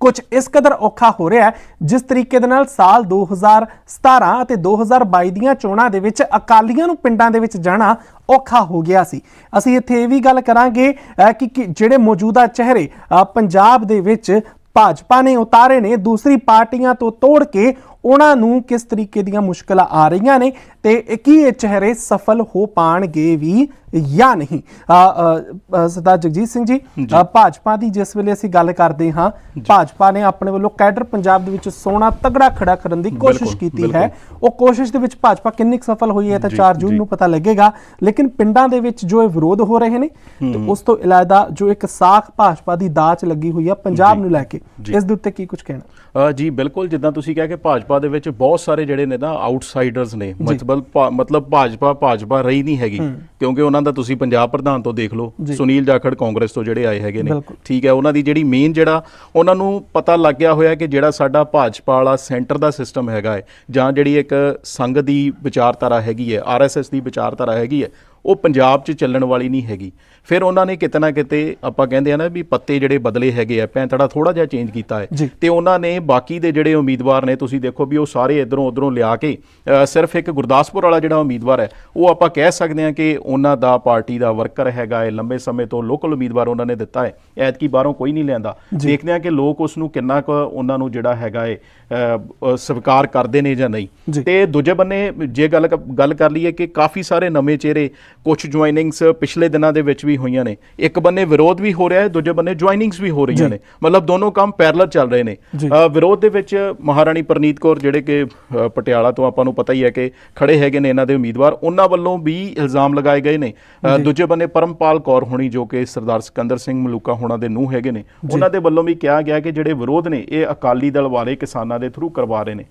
ਕੁਝ ਇਸ ਕਦਰ ਔਖਾ ਹੋ ਰਿਹਾ ਜਿਸ ਤਰੀਕੇ ਦੇ ਨਾਲ ਸਾਲ 2017 ਅਤੇ 2022 ਦੀਆਂ ਚੋਣਾਂ ਦੇ ਵਿੱਚ ਅਕਾਲੀਆਂ ਨੂੰ ਪਿੰਡਾਂ ਦੇ ਵਿੱਚ ਜਾਣਾ ਔਖਾ ਹੋ ਗਿਆ ਸੀ। ਅਸੀਂ ਇੱਥੇ ਇਹ ਵੀ ਗੱਲ ਕਰਾਂਗੇ ਕਿ ਜਿਹੜੇ ਮੌਜੂਦਾ ਚਿਹਰੇ ਪੰਜਾਬ ਦੇ ਵਿੱਚ ਭਾਜਪਾ ਨੇ ਉਤਾਰੇ ਨੇ, ਦੂਸਰੀ ਪਾਰਟੀਆਂ ਤੋਂ ਤੋੜ ਕੇ ਉਹਨਾਂ ਨੂੰ ਕਿਸ ਤਰੀਕੇ ਦੀਆਂ ਮੁਸ਼ਕਲਾਂ ਆ ਰਹੀਆਂ ਨੇ ਤੇ ਕੀ ਇਹ ਚਿਹਰੇ ਸਫਲ ਹੋ ਪਾਣਗੇ ਵੀ ਜਾਂ ਨਹੀਂ? ਸਰਦਾਰ ਜਗਜੀਤ ਸਿੰਘ ਜੀ ਭਾਜਪਾ ਦੀ ਜਿਸ ਵੇਲੇ ਅਸੀਂ ਗੱਲ ਕਰਦੇ ਹਾਂ ਭਾਜਪਾ ਨੇ ਆਪਣੇ ਵੱਲੋਂ ਕੈਡਰ ਪੰਜਾਬ ਦੇ ਵਿੱਚ ਸੋਨਾ ਤਗੜਾ ਖੜਾ ਕਰਨ ਦੀ ਕੋਸ਼ਿਸ਼ ਕੀਤੀ ਹੈ। ਉਹ ਕੋਸ਼ਿਸ਼ ਦੇ ਵਿੱਚ ਭਾਜਪਾ ਕਿੰਨੀ ਸਫਲ ਹੋਈ ਹੈ ਤਾਂ 4 ਜੂਨ ਨੂੰ ਪਤਾ ਲੱਗੇਗਾ। ਲੇਕਿਨ ਪਿੰਡਾਂ ਦੇ ਵਿੱਚ ਜੋ ਇਹ ਵਿਰੋਧ ਹੋ ਰਹੇ ਨੇ ਤੇ ਉਸ ਤੋਂ ਇਲਾਵਾ ਜੋ ਇੱਕ ਸਾਖ ਭਾਜਪਾ ਦੀ ਦਾਚ ਲੱਗੀ ਹੋਈ ਹੈ ਪੰਜਾਬ ਨੂੰ ਲੈ ਕੇ ਇਸ ਦੇ ਉੱਤੇ ਕੀ ਕੁਝ ਕਹਿਣਾ? ਜੀ ਬਿਲਕੁਲ ਜਿੱਦਾਂ ਤੁਸੀਂ ਕਿਹਾ ਕਿ ਭਾਜਪਾ ਦੇ ਵਿੱਚ ਬਹੁਤ ਸਾਰੇ ਜਿਹੜੇ ਨੇ ਨਾ ਆਊਟਸਾਈਡਰਸ ਨੇ ਮਤਲਬ ਮਤਲਬ ਭਾਜਪਾ ਭਾਜਪਾ ਰਹੀ ਨਹੀਂ ਹੈਗੀ। ਕਿਉਂਕਿ ਉਹਨਾਂ ਦਾ ਤੁਸੀਂ ਪੰਜਾਬ ਪ੍ਰਧਾਨ ਤੋਂ ਦੇਖ ਲਓ। ਸੁਨੀਲ ਜਾਖੜ ਕਾਂਗਰਸ ਤੋਂ ਜਿਹੜੇ ਆਏ ਹੈਗੇ ਨੇ। ਠੀਕ ਹੈ ਉਹਨਾਂ ਦੀ ਜਿਹੜੀ ਮੇਨ ਜਿਹੜਾ ਉਹਨਾਂ ਨੂੰ ਪਤਾ ਲੱਗ ਗਿਆ ਹੋਇਆ ਕਿ ਜਿਹੜਾ ਸਾਡਾ ਭਾਜਪਾ ਵਾਲਾ ਸੈਂਟਰ ਦਾ ਸਿਸਟਮ ਹੈਗਾ ਹੈ ਜਾਂ ਜਿਹੜੀ ਇੱਕ ਸੰਘ ਦੀ ਵਿਚਾਰਧਾਰਾ ਹੈਗੀ ਹੈ ਆਰਐਸਐਸ ਦੀ ਵਿਚਾਰਧਾਰਾ ਹੈਗੀ ਹੈ ਉਹ ਪੰਜਾਬ 'ਚ ਚੱਲਣ ਵਾਲੀ ਨਹੀਂ ਹੈਗੀ। ਫਿਰ ਉਹਨਾਂ ਨੇ ਕਿਤੇ ਨਾ ਕਿਤੇ ਆਪਾਂ ਕਹਿੰਦੇ ਆ ਨਾ ਵੀ ਪੱਤੇ ਜਿਹੜੇ ਬਦਲੇ ਹੈਗੇ ਆ ਪੈਂਤੜਾ ਥੋੜਾ ਜਿਹਾ ਚੇਂਜ ਕੀਤਾ। ਹੈ। ਤੇ ਉਹਨਾਂ ਨੇ ਬਾਕੀ ਦੇ ਜਿਹੜੇ ਉਮੀਦਵਾਰ ਨੇ ਤੁਸੀਂ ਦੇਖੋ ਵੀ ਉਹ ਸਾਰੇ ਇਧਰੋਂ ਉਧਰੋਂ ਲਿਆ ਕੇ ਸਿਰਫ ਇੱਕ ਗੁਰਦਾਸਪੁਰ ਵਾਲਾ ਜਿਹੜਾ ਉਮੀਦਵਾਰ ਹੈ ਉਹ ਆਪਾਂ ਕਹਿ ਸਕਦੇ ਹਾਂ ਕਿ ਉਹਨਾਂ ਦਾ ਪਾਰਟੀ ਦਾ ਵਰਕਰ ਹੈਗਾ ਹੈ। ਲੰਬੇ ਸਮੇਂ ਤੋਂ ਲੋਕਲ ਉਮੀਦਵਾਰ ਉਹਨਾਂ ਨੇ ਦਿੱਤਾ ਹੈ। ਐਤਕੀ ਬਾਹਰੋਂ ਕੋਈ ਨਹੀਂ ਲੈਂਦਾ ਦੇਖਦੇ ਹਾਂ ਕਿ ਲੋਕ ਉਸ ਨੂੰ ਕਿੰਨਾ ਕੁ ਉਹਨਾਂ ਨੂੰ ਜਿਹੜਾ ਹੈਗਾ ਹੈ ਸਵੀਕਾਰ ਕਰਦੇ ਨੇ ਜਾਂ। ਨਹੀਂ। ਤੇ ਦੂਜੇ ਬੰਨੇ ਜੇ ਗੱਲ ਗੱਲ ਕਰ ਲਈਏ ਕਿ ਕਾਫੀ ਸਾਰੇ ਨਵੇਂ ਚਿਹਰੇ ਕੁਝ ਜੁਆਇਨਿੰਗਸ ਪਿਛਲੇ ਦਿਨਾਂ ਦੇ ਵਿੱਚ ਵੀ ਹੋਈਆਂ ਨੇ। ਇੱਕ ਬੰਨੇ ਵਿਰੋਧ ਵੀ ਹੋ ਰਿਹਾ ਹੈ ਦੂਜੇ ਬੰਨੇ ਜੁਆਇਨਿੰਗਸ ਵੀ ਹੋ ਰਹੀਆਂ ਨੇ। ਮਤਲਬ ਦੋਨੋਂ ਕੰਮ ਪੈਰਲਲ ਚੱਲ ਰਹੇ ਨੇ। ਵਿਰੋਧ ਦੇ ਵਿੱਚ ਮਹਾਰਾਣੀ ਪ੍ਰਨੀਤ ਕੌਰ ਜਿਹੜੇ ਕਿ ਪਟਿਆਲਾ ਤੋਂ ਆਪਾਂ ਨੂੰ ਪਤਾ ਹੀ ਹੈ ਕਿ ਖੜੇ ਹੈਗੇ ਨੇ ਇਹਨਾਂ ਦੇ ਉਮੀਦਵਾਰ। ਉਹਨਾਂ ਵੱਲੋਂ ਵੀ ਇਲਜ਼ਾਮ ਲਗਾਏ ਗਏ ਨੇ। ਦੂਜੇ ਬੰਨੇ ਪਰਮਪਾਲ ਕੌਰ ਹੋਣੀ ਜੋ ਕਿ ਸਰਦਾਰ ਸਿਕੰਦਰ ਸਿੰਘ ਮਲੂਕਾ ਹੋਣਾ ਦੇ ਨੂੰ ਹੈਗੇ ਨੇ। ਉਹਨਾਂ ਦੇ ਵੱਲੋਂ ਵੀ ਕਿਹਾ ਗਿਆ ਕਿ ਜਿਹੜੇ ਵਿਰੋਧ ਨੇ ਇਹ ਅਕਾਲੀ ਦਲ ਵਾਲੇ ਕਿਸਾਨਾਂ ਦੇ ਥਰੂ ਕਰਵਾ ਰਹੇ ਨੇ।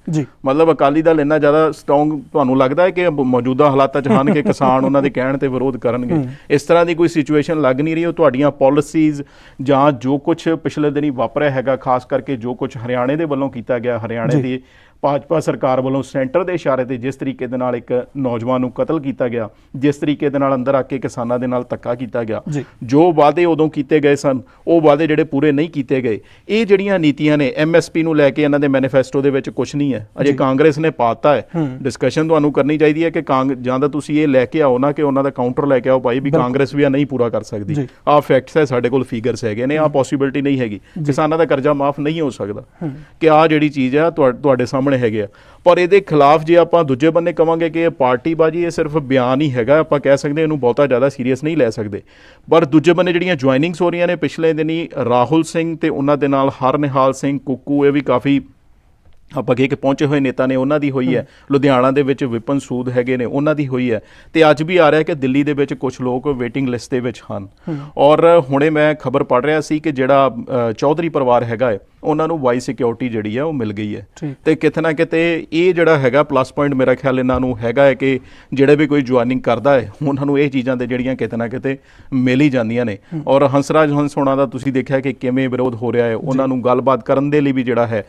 ਮਤਲਬ ਅਕਾਲੀ ਦਲ ਇੰਨਾ ਜ਼ਿਆਦਾ ਸਟਰੋਂਗ ਤੁਹਾਨੂੰ ਲੱਗਦਾ ਹੈ ਕਿ ਮੌਜੂਦਾ ਹਾਲਾਤਾਂ 'ਚ ਹਨ ਕਿ ਕਿਸਾਨ ਉਹਨਾਂ ਦੇ ਕਹਿਣ ਤੇ ਵਿਰੋਧ ਕਰਨਗੇ। ਇਸ ਤਰ੍ਹਾਂ ਦੀ ਕੋਈ ਸਿਚੁਏਸ਼ਨ ਲੱਗ ਨਹੀਂ ਰਹੀ ਉਹ ਤੁਹਾਡੀਆਂ ਪਾਲਿਸੀਜ਼ ਜਾਂ ਜੋ ਕੁਝ ਪਿਛਲੇ ਦਿਨੀ ਵਾਪਰਿਆ ਹੈਗਾ ਖਾਸ ਕਰਕੇ ਜੋ ਕੁਝ ਹਰਿਆਣੇ ਦੇ ਵੱਲੋਂ ਕੀਤਾ ਗਿਆ ਹਰਿਆਣੇ ਦੀ ਭਾਜਪਾ ਸਰਕਾਰ ਵੱਲੋਂ ਸੈਂਟਰ ਦੇ ਇਸ਼ਾਰੇ ਤੇ ਜਿਸ ਤਰੀਕੇ ਦੇ ਨਾਲ ਇੱਕ ਨੌਜਵਾਨ ਨੂੰ ਕਤਲ ਕੀਤਾ ਗਿਆ ਜਿਸ ਤਰੀਕੇ ਦੇ ਨਾਲ ਅੰਦਰ ਆ ਕੇ ਕਿਸਾਨਾਂ ਦੇ ਨਾਲ ਧੱਕਾ ਕੀਤਾ ਗਿਆ ਜੀ। ਵਾਅਦੇ ਉਦੋਂ ਕੀਤੇ ਗਏ ਸਨ ਉਹ ਵਾਅਦੇ ਜਿਹੜੇ ਪੂਰੇ ਨਹੀਂ ਕੀਤੇ ਗਏ। ਇਹ ਜਿਹੜੀਆਂ ਨੀਤੀਆਂ ਨੇ ਐਮਐਸਪੀ ਨੂੰ ਲੈ ਕੇ ਇਹਨਾਂ ਦੇ ਮੈਨੀਫੈਸਟੋ ਦੇ ਵਿੱਚ ਕੁਝ ਨਹੀਂ ਹੈ। ਅਜੇ ਕਾਂਗਰਸ ਨੇ ਪਾਤਾ ਹੈ। ਡਿਸਕਸ਼ਨ ਤੁਹਾਨੂੰ ਕਰਨੀ ਚਾਹੀਦੀ ਹੈ ਕਿ ਕਾਂਗ ਜਾਂ ਤਾਂ ਤੁਸੀਂ ਇਹ ਲੈ ਕੇ ਆਓ ਨਾ ਕਿ ਉਹਨਾਂ ਦਾ ਕਾਊਂਟਰ ਲੈ ਕੇ ਆਓ ਭਾਈ ਵੀ ਕਾਂਗਰਸ ਵੀ ਆ ਨਹੀਂ ਪੂਰਾ ਕਰ ਸਕਦੀ। ਆਹ ਫੈਕਟਸ ਹੈ ਸਾਡੇ ਕੋਲ ਫਿਗਰਸ ਹੈਗੇ ਨੇ ਆਹ ਪੋਸਿਬਿਲਿਟੀ ਨਹੀਂ ਹੈਗੀ। ਕਿਸਾਨਾਂ ਦਾ ਕਰਜ਼ਾ ਮਾਫ ਨਹੀਂ ਹੋ ਸਕਦਾ। ਕਿ ਆਹ ਜਿਹੜੀ ਚੀਜ਼ ਆ ਤੁਹਾ- ਤੁਹਾਡੇ ਸਾਹਮਣੇ ਹੈਗੇ ਆ। ਪਰ ਇਹਦੇ ਖਿਲਾਫ ਜੇ ਆਪਾਂ ਦੂਜੇ ਬੰਨੇ ਕਵਾਂਗੇ ਕਿ ਇਹ ਪਾਰਟੀਬਾਜੀ ਇਹ ਸਿਰਫ ਬਿਆਨ ਹੀ ਹੈਗਾ ਆਪਾਂ ਕਹਿ ਸਕਦੇ ਇਹਨੂੰ ਬਹੁਤਾ ਜ਼ਿਆਦਾ ਸੀਰੀਅਸ ਨਹੀਂ ਲੈ ਸਕਦੇ। ਪਰ ਦੂਜੇ ਬੰਨੇ ਜਿਹੜੀਆਂ ਜੁਆਇਨਿੰਗਸ ਹੋ ਰਹੀਆਂ ਨੇ ਪਿਛਲੇ ਦਿਨੀ ਰਾਹੁਲ ਸਿੰਘ ਤੇ ਉਹਨਾਂ ਦੇ ਨਾਲ ਹਰਨਿਹਾਲ ਸਿੰਘ ਕੁੱਕੂ ਇਹ ਵੀ ਕਾਫੀ ਆਪਾਂ ਕਹੇ ਕਿ ਪਹੁੰਚੇ ਹੋਏ ਨੇਤਾ ਨੇ ਉਹਨਾਂ ਦੀ ਹੋਈ ਹੈ। ਲੁਧਿਆਣਾ ਦੇ ਵਿੱਚ ਵਿਪਨ ਸੂਦ ਹੈਗੇ ਨੇ ਉਹਨਾਂ ਦੀ ਹੋਈ ਹੈ। ਤੇ ਅੱਜ ਵੀ ਆ ਰਿਹਾ ਕਿ ਦਿੱਲੀ ਦੇ ਵਿੱਚ ਕੁਝ ਲੋਕ ਵੇਟਿੰਗ ਲਿਸਟ ਦੇ ਵਿੱਚ ਹਨ। ਔਰ ਹੁਣੇ ਮੈਂ ਖਬਰ ਪੜ ਰਿਹਾ ਸੀ ਕਿ ਜਿਹੜਾ ਚੌਧਰੀ ਪਰਿਵਾਰ ਹੈਗਾ ਹੈ ਉਹਨਾਂ ਨੂੰ ਵਾਈ ਸਿਕਿਉਰਿਟੀ ਜਿਹੜੀ ਹੈ ਉਹ ਮਿਲ ਗਈ ਹੈ। ਤੇ ਕਿਤੇ ਨਾ ਕਿਤੇ ਇਹ ਜਿਹੜਾ ਹੈਗਾ ਪਲੱਸ ਪੁਆਇੰਟ ਮੇਰਾ ਖਿਆਲ ਇਹਨਾਂ ਨੂੰ ਹੈਗਾ ਹੈ ਕਿ ਜਿਹੜੇ ਵੀ ਕੋਈ ਜੁਆਇਨਿੰਗ ਕਰਦਾ ਹੈ ਉਹਨਾਂ ਨੂੰ ਇਹ ਚੀਜ਼ਾਂ ਦੇ ਜਿਹੜੀਆਂ ਕਿਤੇ ਨਾ ਕਿਤੇ ਮਿਲ ਹੀ ਜਾਂਦੀਆਂ ਨੇ। ਔਰ ਹੰਸਰਾਜ ਹੰਸ ਹੋਣਾ ਦਾ ਤੁਸੀਂ ਦੇਖਿਆ ਕਿ ਕਿਵੇਂ ਵਿਰੋਧ ਹੋ ਰਿਹਾ ਹੈ ਉਹਨਾਂ ਨੂੰ ਗੱਲਬਾਤ ਕਰਨ ਦੇ ਲਈ ਵੀ ਜਿਹੜਾ ਹੈ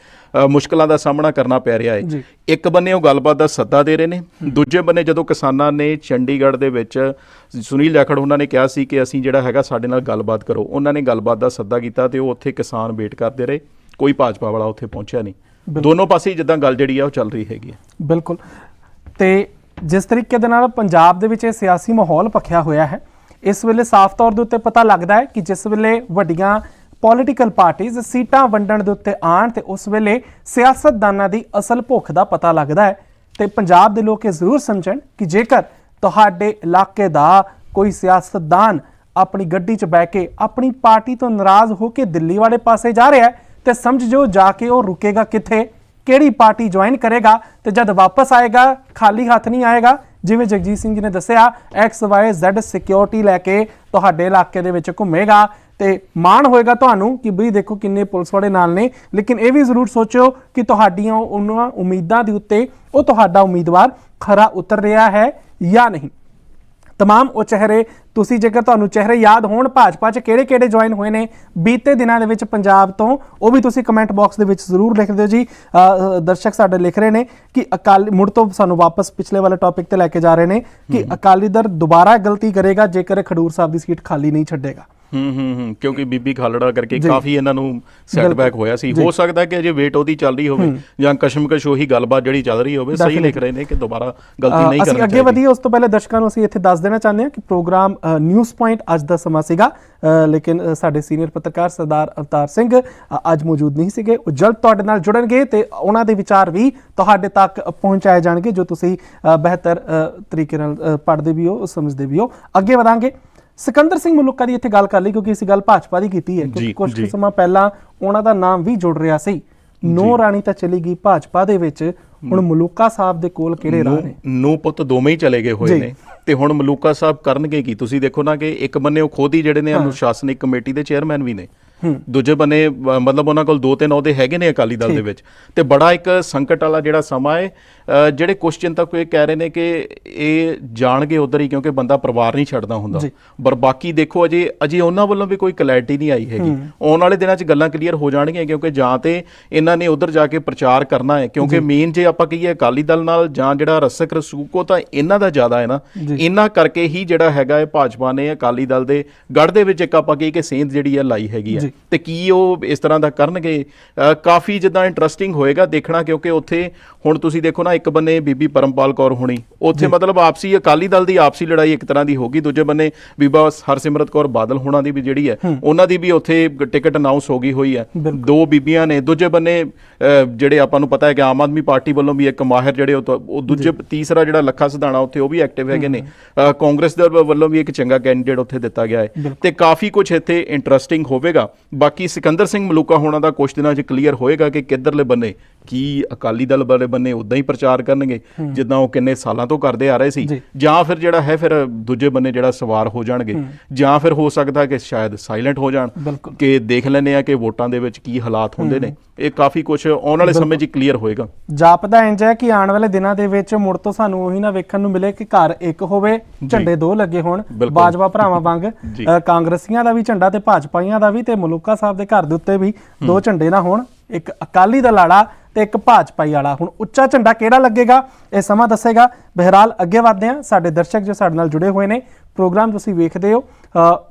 ਮੁਸ਼ਕਲਾਂ ਦਾ ਸਾਹਮਣਾ ਕਰਨਾ ਪੈ ਰਿਹਾ। ਹੈ। ਇੱਕ ਬੰਨੇ ਉਹ ਗੱਲਬਾਤ ਦਾ ਸੱਦਾ ਦੇ ਰਹੇ ਨੇ ਦੂਜੇ ਬੰਨੇ ਜਦੋਂ ਕਿਸਾਨਾਂ ਨੇ ਚੰਡੀਗੜ੍ਹ ਦੇ ਵਿੱਚ ਸੁਨੀਲ ਜਾਖੜ ਉਹਨਾਂ ਨੇ ਕਿਹਾ ਸੀ ਕਿ ਅਸੀਂ ਜਿਹੜਾ ਹੈਗਾ ਸਾਡੇ ਨਾਲ ਗੱਲਬਾਤ ਕਰੋ। ਉਹਨਾਂ ਨੇ ਗੱਲਬਾਤ ਦਾ ਸੱਦਾ ਕੀਤਾ ਤੇ ਉਹ ਉੱਥੇ ਕਿਸਾਨ ਵੇਟ ਕਰਦੇ ਰਹੇ। ਕੋਈ ਭਾਜਪਾ ਵਾਲਾ ਉੱਥੇ ਪਹੁੰਚਿਆ ਨਹੀਂ। ਦੋਨੋਂ ਪਾਸੇ ਜਿੱਦਾਂ ਗੱਲ ਜਿਹੜੀ ਆ ਉਹ ਚੱਲ ਰਹੀ ਹੈਗੀ ਬਿਲਕੁਲ। ਤੇ ਜਿਸ ਤਰੀਕੇ ਦੇ ਨਾਲ ਪੰਜਾਬ ਦੇ ਵਿੱਚ ਇਹ ਸਿਆਸੀ ਮਾਹੌਲ ਪੱਖਿਆ ਹੋਇਆ ਹੈ ਇਸ ਵੇਲੇ ਸਾਫ਼ ਤੌਰ ਦੇ ਉੱਤੇ ਪਤਾ ਲੱਗਦਾ ਹੈ ਕਿ ਜਿਸ ਵੇਲੇ ਵੱਡੀਆਂ ਪੋਲੀਟੀਕਲ ਪਾਰਟੀਆਂ ਸੀਟਾਂ ਵੰਡਣ ਦੇ ਉੱਤੇ ਆਣ ਤੇ ਉਸ ਵੇਲੇ ਸਿਆਸਤਦਾਨਾਂ ਦੀ ਅਸਲ ਭੁੱਖ ਦਾ ਪਤਾ ਲੱਗਦਾ ਹੈ ਤੇ ਪੰਜਾਬ ਦੇ ਲੋਕ ਇਹ ਜ਼ਰੂਰ ਸਮਝਣ ਕਿ ਜੇਕਰ ਤੁਹਾਡੇ ਇਲਾਕੇ ਦਾ ਕੋਈ ਸਿਆਸਤਦਾਨ ਆਪਣੀ ਗੱਡੀ 'ਚ ਬਹਿ ਕੇ ਆਪਣੀ ਪਾਰਟੀ ਤੋਂ ਨਾਰਾਜ਼ ਹੋ ਕੇ ਦਿੱਲੀ ਵਾਲੇ ਪਾਸੇ ਜਾ ਰਿਹਾ ਹੈ ਤੇ ਸਮਝ ਜੋ ਜਾ ਕੇ ਉਹ ਰੁਕੇਗਾ ਕਿੱਥੇ? ਕਿਹੜੀ ਪਾਰਟੀ ਜੁਆਇਨ ਕਰੇਗਾ? ਤੇ ਜਦ ਵਾਪਸ ਆਏਗਾ, ਖਾਲੀ ਹੱਥ ਨਹੀਂ ਆਏਗਾ? ਜਿਵੇਂ ਜਗਜੀਤ ਸਿੰਘ ਜੀ ਨੇ ਦੱਸਿਆ ਐਕਸ ਵਾਈ ਜ਼ੈਡ ਸਿਕਿਉਰਿਟੀ ਲੈ ਕੇ ਤੁਹਾਡੇ ਇਲਾਕੇ ਦੇ ਵਿੱਚ ਘੁੰਮੇਗਾ ਤੇ ਮਾਣ ਹੋਏਗਾ ਤੁਹਾਨੂੰ ਕਿ ਬਈ ਦੇਖੋ ਕਿੰਨੇ ਪੁਲਿਸ ਵਾਲੇ ਨਾਲ ਨੇ। ਲੇਕਿਨ ਇਹ ਵੀ ਜ਼ਰੂਰ ਸੋਚੋ ਕਿ ਤੁਹਾਡੀਆਂ ਉਹਨਾਂ ਉਮੀਦਾਂ ਦੇ ਉੱਤੇ ਉਹ ਤੁਹਾਡਾ ਉਮੀਦਵਾਰ ਖਰਾ ਉਤਰ ਰਿਹਾ ਹੈ ਜਾਂ ਨਹੀਂ। ਤਮਾਮ ਉਹ ਚਿਹਰੇ ਤੁਸੀਂ ਜੇਕਰ ਤੁਹਾਨੂੰ ਚਿਹਰੇ ਯਾਦ ਹੋਣ ਭਾਜਪਾ 'ਚ ਕਿਹੜੇ-ਕਿਹੜੇ ਜੁਆਇਨ ਹੋਏ ਨੇ ਬੀਤੇ ਦਿਨਾਂ ਦੇ ਵਿੱਚ ਪੰਜਾਬ ਤੋਂ ਉਹ ਵੀ ਤੁਸੀਂ ਕਮੈਂਟ ਬਾਕਸ ਦੇ ਵਿੱਚ ਜ਼ਰੂਰ ਲਿਖ ਦਿਓ ਜੀ ਦਰਸ਼ਕ ਸਾਡੇ ਲਿਖ ਰਹੇ ਨੇ ਕਿ ਅਕਾਲੀ ਮੁੜ ਤੋਂ ਸਾਨੂੰ ਵਾਪਸ ਪਿਛਲੇ ਵਾਲੇ ਟੌਪਿਕ ਤੇ ਲੈ ਕੇ ਜਾ ਰਹੇ ਨੇ ਕਿ ਅਕਾਲੀ ਦਲ ਦੁਬਾਰਾ ਗਲਤੀ ਕਰੇਗਾ ਜੇਕਰ ਖਡੂਰ ਸਾਹਿਬ ਦੀ ਸੀਟ ਖਾਲੀ ਨਹੀਂ ਛੱਡੇਗਾ ਹੂੰ ਹੂੰ ਹੂੰ ਕਿਉਂਕਿ ਬੀਬੀ ਖਾਲੜਾ ਕਰਕੇ ਕਾਫੀ ਇਹਨਾਂ ਨੂੰ ਸੈਟਬੈਕ ਹੋਇਆ ਸੀ। ਹੋ ਸਕਦਾ ਕਿ ਅਜੇ ਵੇਟ ਉਹਦੀ ਚੱਲ ਰਹੀ ਹੋਵੇ ਜਾਂ ਕਸ਼ਮਕਸ਼ ਉਹੀ ਗੱਲਬਾਤ ਜਿਹੜੀ ਚੱਲ ਰਹੀ ਹੋਵੇ ਸਹੀ ਲਿਖ ਰਹੇ ਨੇ ਕਿ ਦੁਬਾਰਾ ਗਲਤੀ ਨਹੀਂ ਅ, ਅਸੀਂ ਕਰਨੀ ਅੱਗੇ ਵਧੀਏ ਉਸ ਤੋਂ ਪਹਿਲੇ ਦਰਸ਼ਕਾਂ ਨੂੰ ਅਸੀਂ ਇੱਥੇ ਦੱਸ ਦੇਣਾ ਚਾਹੁੰਦੇ ਹਾਂ ਕਿ ਪ੍ਰੋਗਰਾਮ ਨਿਊਜ਼ ਪੁਆਇੰਟ ਅੱਜ ਦਾ ਸਮਾਂ ਸੀਗਾ। ਲੇਕਿਨ ਸਾਡੇ ਸੀਨੀਅਰ ਪੱਤਰਕਾਰ ਸਰਦਾਰ ਅਵਤਾਰ ਸਿੰਘ ਅੱਜ ਮੌਜੂਦ ਨਹੀਂ ਸੀਗੇ। ਉਹ ਜਲਦ ਤੁਹਾਡੇ ਨਾਲ ਜੁੜਨਗੇ ਤੇ ਉਹਨਾਂ ਦੇ ਵਿਚਾਰ ਵੀ ਤੁਹਾਡੇ ਤੱਕ ਪਹੁੰਚਾਏ ਜਾਣਗੇ ਜੋ ਤੁਸੀਂ ਬਿਹਤਰ ਤਰੀਕੇ ਨਾਲ ਪੜ੍ਹਦੇ ਵੀ ਹੋ ਸਮਝਦੇ ਵੀ ਹੋ। ਅੱਗੇ ਵਧਾਂਗੇ। ਸਿਕੰਦਰ ਸਿੰਘ ਮਲੂਕਾ ਦੀ ਇੱਥੇ ਗੱਲ ਕਰ ਲਈ ਕਿਉਂਕਿ ਅਸੀਂ ਗੱਲ ਭਾਜਪਾ ਦੀ ਕੀਤੀ ਹੈ ਕਿਉਂਕਿ ਕੁਝ। ਸਮਾਂ ਪਹਿਲਾਂ ਉਹਨਾਂ ਦਾ ਨਾਮ ਵੀ ਜੁੜ ਰਿਹਾ ਸੀ। ਨੋ ਰਾਣੀ ਤਾਂ ਚਲੀ ਗਈ ਭਾਜਪਾ ਦੇ ਵਿੱਚ। ਹੁਣ ਮਲੂਕਾ ਸਾਹਿਬ ਦੇ ਕੋਲ ਕਿਹੜੇ ਰਾਹ ਨੇ? ਨੂੰ ਪੁੱਤ ਦੋਵੇਂ ਹੀ ਚਲੇ ਗਏ ਹੋਏ। ਨੇ। ਤੇ ਹੁਣ ਮਲੂਕਾ ਸਾਹਿਬ ਕਰਨਗੇ ਕੀ? ਤੁਸੀਂ ਦੇਖੋ ਨਾ ਕਿ ਇੱਕ ਬੰਨੇ ਉਹ ਖੁਦ ਜਿਹੜੇ ਨੇ ਅਨੁਸ਼ਾਸਨਿਕ ਕਮੇਟੀ ਦੇ ਚੇਅਰਮੈਨ ਵੀ ਨੇ। ਦੂਜੇ ਬੰਨੇ ਮਤਲਬ ਉਹਨਾਂ ਕੋਲ ਦੋ ਤਿੰਨ ਅਹੁਦੇ ਹੈਗੇ ਨੇ ਅਕਾਲੀ ਦਲ ਦੇ ਵਿੱਚ ਤੇ ਬੜਾ ਇੱਕ ਸੰਕਟ ਵਾਲਾ ਜਿਹੜਾ ਸਮਾਂ ਹੈ ਜਿਹੜੇ ਕੁਝ ਚਿੰਤਕ ਇਹ ਕਹਿ ਰਹੇ ਨੇ ਕਿ ਇਹ ਜਾਣਗੇ ਉਧਰ ਹੀ ਕਿਉਂਕਿ ਬੰਦਾ ਪਰਿਵਾਰ ਨਹੀਂ ਛੱਡਦਾ ਹੁੰਦਾ। ਪਰ ਬਾਕੀ ਦੇਖੋ ਅਜੇ ਅਜੇ ਉਹਨਾਂ ਵੱਲੋਂ ਵੀ ਕੋਈ ਕਲੈਰਿਟੀ ਨਹੀਂ ਆਈ ਹੈਗੀ। ਆਉਣ ਵਾਲੇ ਦਿਨਾਂ 'ਚ ਗੱਲਾਂ ਕਲੀਅਰ ਹੋ ਜਾਣਗੀਆਂ ਕਿਉਂਕਿ ਜਾਂ ਤੇ ਇਹਨਾਂ ਨੇ ਉਧਰ ਜਾ ਕੇ ਪ੍ਰਚਾਰ ਕਰਨਾ ਹੈ ਕਿਉਂਕਿ ਮੇਨ ਜੇ ਆਪਾਂ ਕਹੀਏ ਅਕਾਲੀ ਦਲ ਨਾਲ ਜਾਂ ਜਿਹੜਾ ਰਸਕ ਰਸੂਕੋ ਤਾਂ ਇਹਨਾਂ ਦਾ ਜ਼ਿਆਦਾ ਹੈ ਨਾ। ਇਹਨਾਂ ਕਰਕੇ ਹੀ ਜਿਹੜਾ ਹੈਗਾ ਹੈ ਭਾਜਪਾ ਨੇ ਅਕਾਲੀ ਦਲ ਦੇ ਗੜ ਦੇ ਵਿੱਚ ਇੱਕ ਆਪਾਂ ਕਹੀਏ ਕਿ ਸੇਂਧ ਜਿਹੜੀ ਹੈ ਲਾਈ ਹੈਗੀ ਹੈ। ਤੇ ਕੀ ਉਹ ਇਸ ਤਰ੍ਹਾਂ ਦਾ ਕਰਨਗੇ? ਕਾਫੀ ਜਿੱਦਾਂ ਇੰਟਰਸਟਿੰਗ ਹੋਏਗਾ ਦੇਖਣਾ ਕਿਉਂਕਿ ਉੱਥੇ ਹੁਣ ਤੁਸੀਂ ਦੇਖੋ ਨਾ ਇੱਕ ਬੰਨੇ ਬੀਬੀ ਪਰਮਪਾਲ ਕੌਰ ਹੋਣੀ। ਉੱਥੇ ਮਤਲਬ ਆਪਸੀ ਅਕਾਲੀ ਦਲ ਦੀ ਆਪਸੀ ਲੜਾਈ ਇੱਕ ਤਰ੍ਹਾਂ ਦੀ ਹੋਗੀ ਦੂਜੇ ਬੰਨੇ ਬੀਬਾ ਹਰਸਿਮਰਤ ਕੌਰ ਬਾਦਲ ਹੋਣਾ ਦੀ ਵੀ ਜਿਹੜੀ ਹੈ ਉਹਨਾਂ ਦੀ ਵੀ ਉੱਥੇ ਟਿਕਟ ਅਨਾਉਂਸ ਹੋ ਗਈ ਹੋਈ ਹੈ। ਦੋ ਬੀਬੀਆਂ ਨੇ ਦੂਜੇ ਬੰਨੇ ਜਿਹੜੇ ਆਪਾਂ ਨੂੰ ਪਤਾ ਹੈ ਕਿ ਆਮ ਆਦਮੀ ਪਾਰਟੀ ਵੱਲੋਂ ਵੀ ਇੱਕ ਮਾਹਿਰ ਜਿਹੜੇ ਉਹ ਦੂਜੇ ਤੀਸਰਾ ਜਿਹੜਾ ਲੱਖਾ ਸਿਧਾਣਾ ਉੱਥੇ ਉਹ ਵੀ ਐਕਟਿਵ ਹੈਗੇ ਨੇ। ਕਾਂਗਰਸ ਦੇ ਵੱਲੋਂ ਵੀ ਇੱਕ ਚੰਗਾ ਕੈਂਡੀਡੇਟ ਉੱਥੇ ਦਿੱਤਾ ਗਿਆ ਹੈ। ਤੇ ਕਾਫੀ ਕੁਝ ਇੱਥੇ ਇੰਟਰਸਟਿੰਗ ਹੋਵੇਗਾ। ਬਾਕੀ ਸਿਕੰਦਰ ਸਿੰਘ ਮਲੂਕਾ ਹੋਣਾ ਦਾ ਕੁਝ ਦਿਨਾਂ 'ਚ ਕਲੀਅਰ ਹੋਏਗਾ ਕਿ ਕਿੱਧਰਲੇ ਬੰਨੇ ਕੀ ਅਕਾਲੀ ਦਲ ਵਾਲੇ ਬੰਨੇ ਉਦਾਂ ਹੀ ਪ੍ਰਚਾਰ ਕਰਨਗੇ ਜਿੱਦਾਂ ਉਹ ਕਿੰਨੇ ਸਾਲਾਂ ਤੋਂ ਕਰਦੇ ਆ ਰਹੇ ਸੀ। ਜਾਂ। ਫਿਰ ਜਿਹੜਾ ਹੈ ਫਿਰ ਦੂਜੇ ਬੰਨੇ ਜਿਹੜਾ ਸਵਾਰ ਹੋ ਜਾਣਗੇ। ਜਾਂ ਫਿਰ ਹੋ ਸਕਦਾ ਕਿ ਸ਼ਾਇਦ ਸਾਇਲੈਂਟ ਹੋ ਜਾਣ। ਕਿ ਦੇਖ ਲੈਂਦੇ ਆ ਕਿ ਵੋਟਾਂ ਦੇ ਵਿੱਚ ਕੀ ਹਾਲਾਤ ਹੁੰਦੇ ਨੇ। ਇਹ ਕਾਫੀ ਕੁਝ ਆਉਣ ਵਾਲੇ ਸਮੇਂ 'ਚ ਕਲੀਅਰ ਹੋਏਗਾ। ਜਾਪਦਾ ਇੰਜ ਹੈ ਕਿ ਆਉਣ ਵਾਲੇ ਦਿਨਾਂ ਦੇ ਵਿੱਚ ਮੁੜ ਤੋਂ ਸਾਨੂੰ ਉਹੀ ਨਾ ਵੇਖਣ ਨੂੰ ਮਿਲੇ ਕਿ ਘਰ ਇੱਕ ਹੋਵੇ ਝੰਡੇ ਦੋ ਲੱਗੇ ਹੋਣ। ਬਾਜਵਾ ਭਰਾਵਾਂ ਵਾਂਗ। ਕਾਂਗਰਸੀਆਂ ਦਾ ਵੀ ਝੰਡਾ ਤੇ ਭਾਜਪਾਈਆਂ ਦਾ ਵੀ ਤੇ ਮਲੂਕਾ ਸਾਹਿਬ ਦੇ ਘਰ ਦੇ ਉੱਤੇ ਵੀ ਦੋ ਝੰਡੇ ਨਾ ਹੋਣ। ਇੱਕ ਅਕਾਲੀ ਦਲ ਵਾਲਾ ਤੇ ਇੱਕ ਭਾਜਪਾਈ ਵਾਲਾ। ਹੁਣ ਉੱਚਾ ਝੰਡਾ ਕਿਹੜਾ ਲੱਗੇਗਾ? ਇਹ ਸਮਾਂ ਦੱਸੇਗਾ। ਬਹਿਰਾਲ ਅੱਗੇ ਵਧਦੇ ਹਾਂ। ਸਾਡੇ ਦਰਸ਼ਕ ਜੋ ਸਾਡੇ ਨਾਲ ਜੁੜੇ ਹੋਏ ਨੇ ਪ੍ਰੋਗਰਾਮ ਤੁਸੀਂ ਵੇਖਦੇ ਹੋ।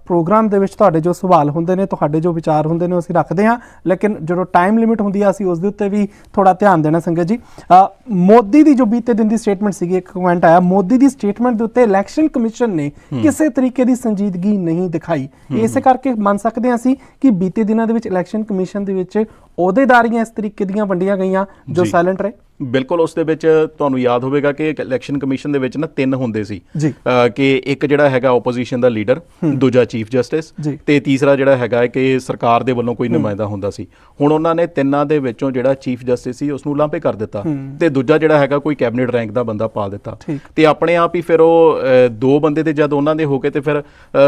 ਪ੍ਰੋਗਰਾਮ ਦੇ ਵਿੱਚ ਤੁਹਾਡੇ ਜੋ ਸਵਾਲ ਹੁੰਦੇ ਨੇ ਤੁਹਾਡੇ ਜੋ ਵਿਚਾਰ ਹੁੰਦੇ ਨੇ ਉਹ ਅਸੀਂ ਰੱਖਦੇ ਹਾਂ। ਲੇਕਿਨ ਜਦੋਂ ਟਾਈਮ ਲਿਮਿਟ ਹੁੰਦੀ ਆ ਅਸੀਂ ਉਸ ਦੇ ਉੱਤੇ ਵੀ ਥੋੜਾ ਧਿਆਨ ਦੇਣਾ ਸੰਗਤ ਜੀ। ਮੋਦੀ ਦੀ ਜੋ ਬੀਤੇ ਦਿਨ ਦੀ ਸਟੇਟਮੈਂਟ ਸੀਗੀ ਇੱਕ ਕਮੈਂਟ ਆਇਆ ਮੋਦੀ ਦੀ ਸਟੇਟਮੈਂਟ ਦੇ ਉੱਤੇ ਇਲੈਕਸ਼ਨ ਕਮਿਸ਼ਨ ਨੇ ਕਿਸੇ ਤਰੀਕੇ ਦੀ ਸੰਜੀਦਗੀ ਨਹੀਂ ਦਿਖਾਈ। ਇਸੇ ਕਰਕੇ ਮੰਨ ਸਕਦੇ ਹਾਂ ਅਸੀਂ ਕਿ ਬੀਤੇ ਦਿਨਾਂ ਦੇ ਵਿੱਚ ਇਲੈਕਸ਼ਨ ਕਮਿਸ਼ਨ ਦੇ ਵਿੱਚ ਅਹੁਦੇਦਾਰੀਆਂ ਇਸ ਤਰੀਕੇ ਦੀਆਂ ਵੰਡੀਆਂ ਗਈਆਂ ਜੋ। ਸਾਇਲੈਂਟ ਰਹੇ? ਬਿਲਕੁਲ ਉਸ ਦੇ ਵਿੱਚ ਤੁਹਾਨੂੰ ਯਾਦ ਹੋਵੇਗਾ ਕਿ ਇਲੈਕਸ਼ਨ ਕਮਿਸ਼ਨ ਦੇ ਵਿੱਚ ਨਾ ਤਿੰਨ ਹੁੰਦੇ ਸੀ। ਕਿ ਇੱਕ ਜਿਹੜਾ ਹੈਗਾ ਆਪੋਜੀਸ਼ਨ ਦਾ ਲੀਡਰ ਦੂਜਾ ਚੀਫ ਜਸਟਿਸ। ਤੇ ਤੀਸਰਾ ਜਿਹੜਾ ਹੈਗਾ ਕਿ ਸਰਕਾਰ ਦੇ ਵੱਲੋਂ ਕੋਈ ਨੁਮਾਇੰਦਾ ਹੁੰਦਾ ਸੀ। ਹੁਣ ਉਹਨਾਂ ਨੇ ਤਿੰਨਾਂ ਦੇ ਵਿੱਚੋਂ ਜਿਹੜਾ ਚੀਫ ਜਸਟਿਸ ਸੀ ਉਸ ਨੂੰ ਲਾਂਭੇ ਕਰ ਦਿੱਤਾ ਤੇ ਦੂਜਾ ਜਿਹੜਾ ਹੈਗਾ ਕੋਈ ਕੈਬਨਿਟ ਰੈਂਕ ਦਾ ਬੰਦਾ ਪਾ ਦਿੱਤਾ। ਤੇ ਆਪਣੇ ਆਪ ਹੀ ਫਿਰ ਉਹ ਦੋ ਬੰਦੇ ਤੇ ਜਦ ਉਹਨਾਂ ਦੇ ਹੋ ਕੇ ਤੇ ਫਿਰ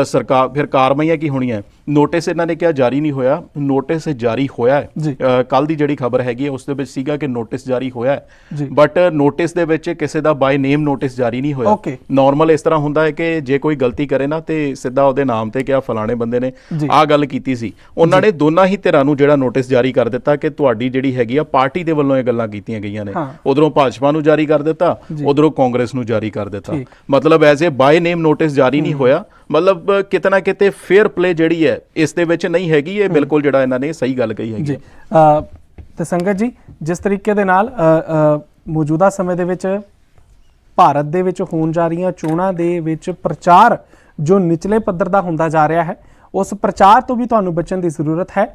ਸਰਕਾਰ ਫਿਰ ਕਾਰਵਾਈਆਂ ਕੀ ਹੋਣੀਆਂ? ਨੋਟਿਸ ਇਹਨਾਂ ਨੇ ਕਿਹਾ ਜਾਰੀ ਨਹੀਂ ਹੋਇਆ। ਨੋਟਿਸ ਜਾਰੀ ਹੋਇਆ ਜੀ। ਹੈ ਕੱਲ ਦੀ ਜਿਹੜੀ ਖਬਰ ਹੈਗੀ ਉਸ ਦੇ ਵਿੱਚ ਸੀਗਾ ਕਿ ਨੋਟਿਸ ਜਾਰੀ ਹੋਇਆ। ਹੈ ਬਟ ਨੋਟਿਸ ਦੇ ਵਿੱਚ ਕਿਸੇ ਦਾ ਬਾਈ ਨੇਮ ਨੋਟਿਸ ਜਾਰੀ ਨਹੀਂ ਹੋਇਆ. ਨਾਰਮਲ ਇਸ ਤਰ੍ਹਾਂ ਹੁੰਦਾ ਹੈ ਕਿ ਜੇ ਕੋਈ ਗਲਤੀ ਕਰੇ ਨਾ ਤੇ ਸਿੱਧਾ ਉਹਦੇ ਨਾਮ ਤੇ ਕਿਹਾ ਫਲਾਣੇ ਬੰਦੇ ਨੇ। ਆਹ ਗੱਲ ਕੀਤੀ ਸੀ ਉਹਨਾਂ ਨੇ ਦੋਨਾਂ ਹੀ ਧਿਰਾਂ ਨੂੰ ਜਿਹੜਾ ਨੋਟਿਸ ਜਾਰੀ ਕਰ ਦਿੱਤਾ ਕਿ ਤੁਹਾਡੀ ਜਿਹੜੀ ਹੈਗੀ ਆ ਪਾਰਟੀ ਦੇ ਵੱਲੋਂ ਇਹ ਗੱਲਾਂ ਕੀਤੀਆਂ ਗਈਆਂ ਨੇ। ਉਧਰੋਂ ਭਾਜਪਾ ਨੂੰ ਜਾਰੀ ਕਰ ਦਿੱਤਾ ਉਧਰੋਂ ਕਾਂਗਰਸ ਨੂੰ ਜਾਰੀ ਕਰ ਦਿੱਤਾ। ਮਤਲਬ as a by name notice ਜਾਰੀ ਨਹੀਂ ਹੋਇਆ ਮਤਲਬ ਕਿਤੇ ਨਾ ਕਿਤੇ ਫੇਅਰ ਪਲੇ ਜਿਹੜੀ ਹੈ ਇਸ ਦੇ ਵਿੱਚ ਨਹੀਂ ਹੈਗੀ ਇਹ ਬਿਲਕੁਲ ਜਿਹੜਾ ਇਹਨਾਂ ਨੇ ਸਹੀ ਗੱਲ ਕਹੀ ਹੈਗੀ ਜੀ। ਤੇ ਸੰਗਤ ਜੀ ਜਿਸ ਤਰੀਕੇ ਦੇ ਨਾਲ ਮੌਜੂਦਾ ਸਮੇਂ ਦੇ ਵਿੱਚ ਭਾਰਤ ਦੇ ਵਿੱਚ ਹੋਣ ਜਾ ਰਹੀਆਂ ਚੋਣਾਂ ਦੇ ਵਿੱਚ ਪ੍ਰਚਾਰ ਜੋ ਨਿਚਲੇ ਪੱਧਰ ਦਾ ਹੁੰਦਾ ਜਾ ਰਿਹਾ ਹੈ ਉਸ ਪ੍ਰਚਾਰ ਤੋਂ ਵੀ ਤੁਹਾਨੂੰ ਬਚਣ ਦੀ ਜ਼ਰੂਰਤ ਹੈ।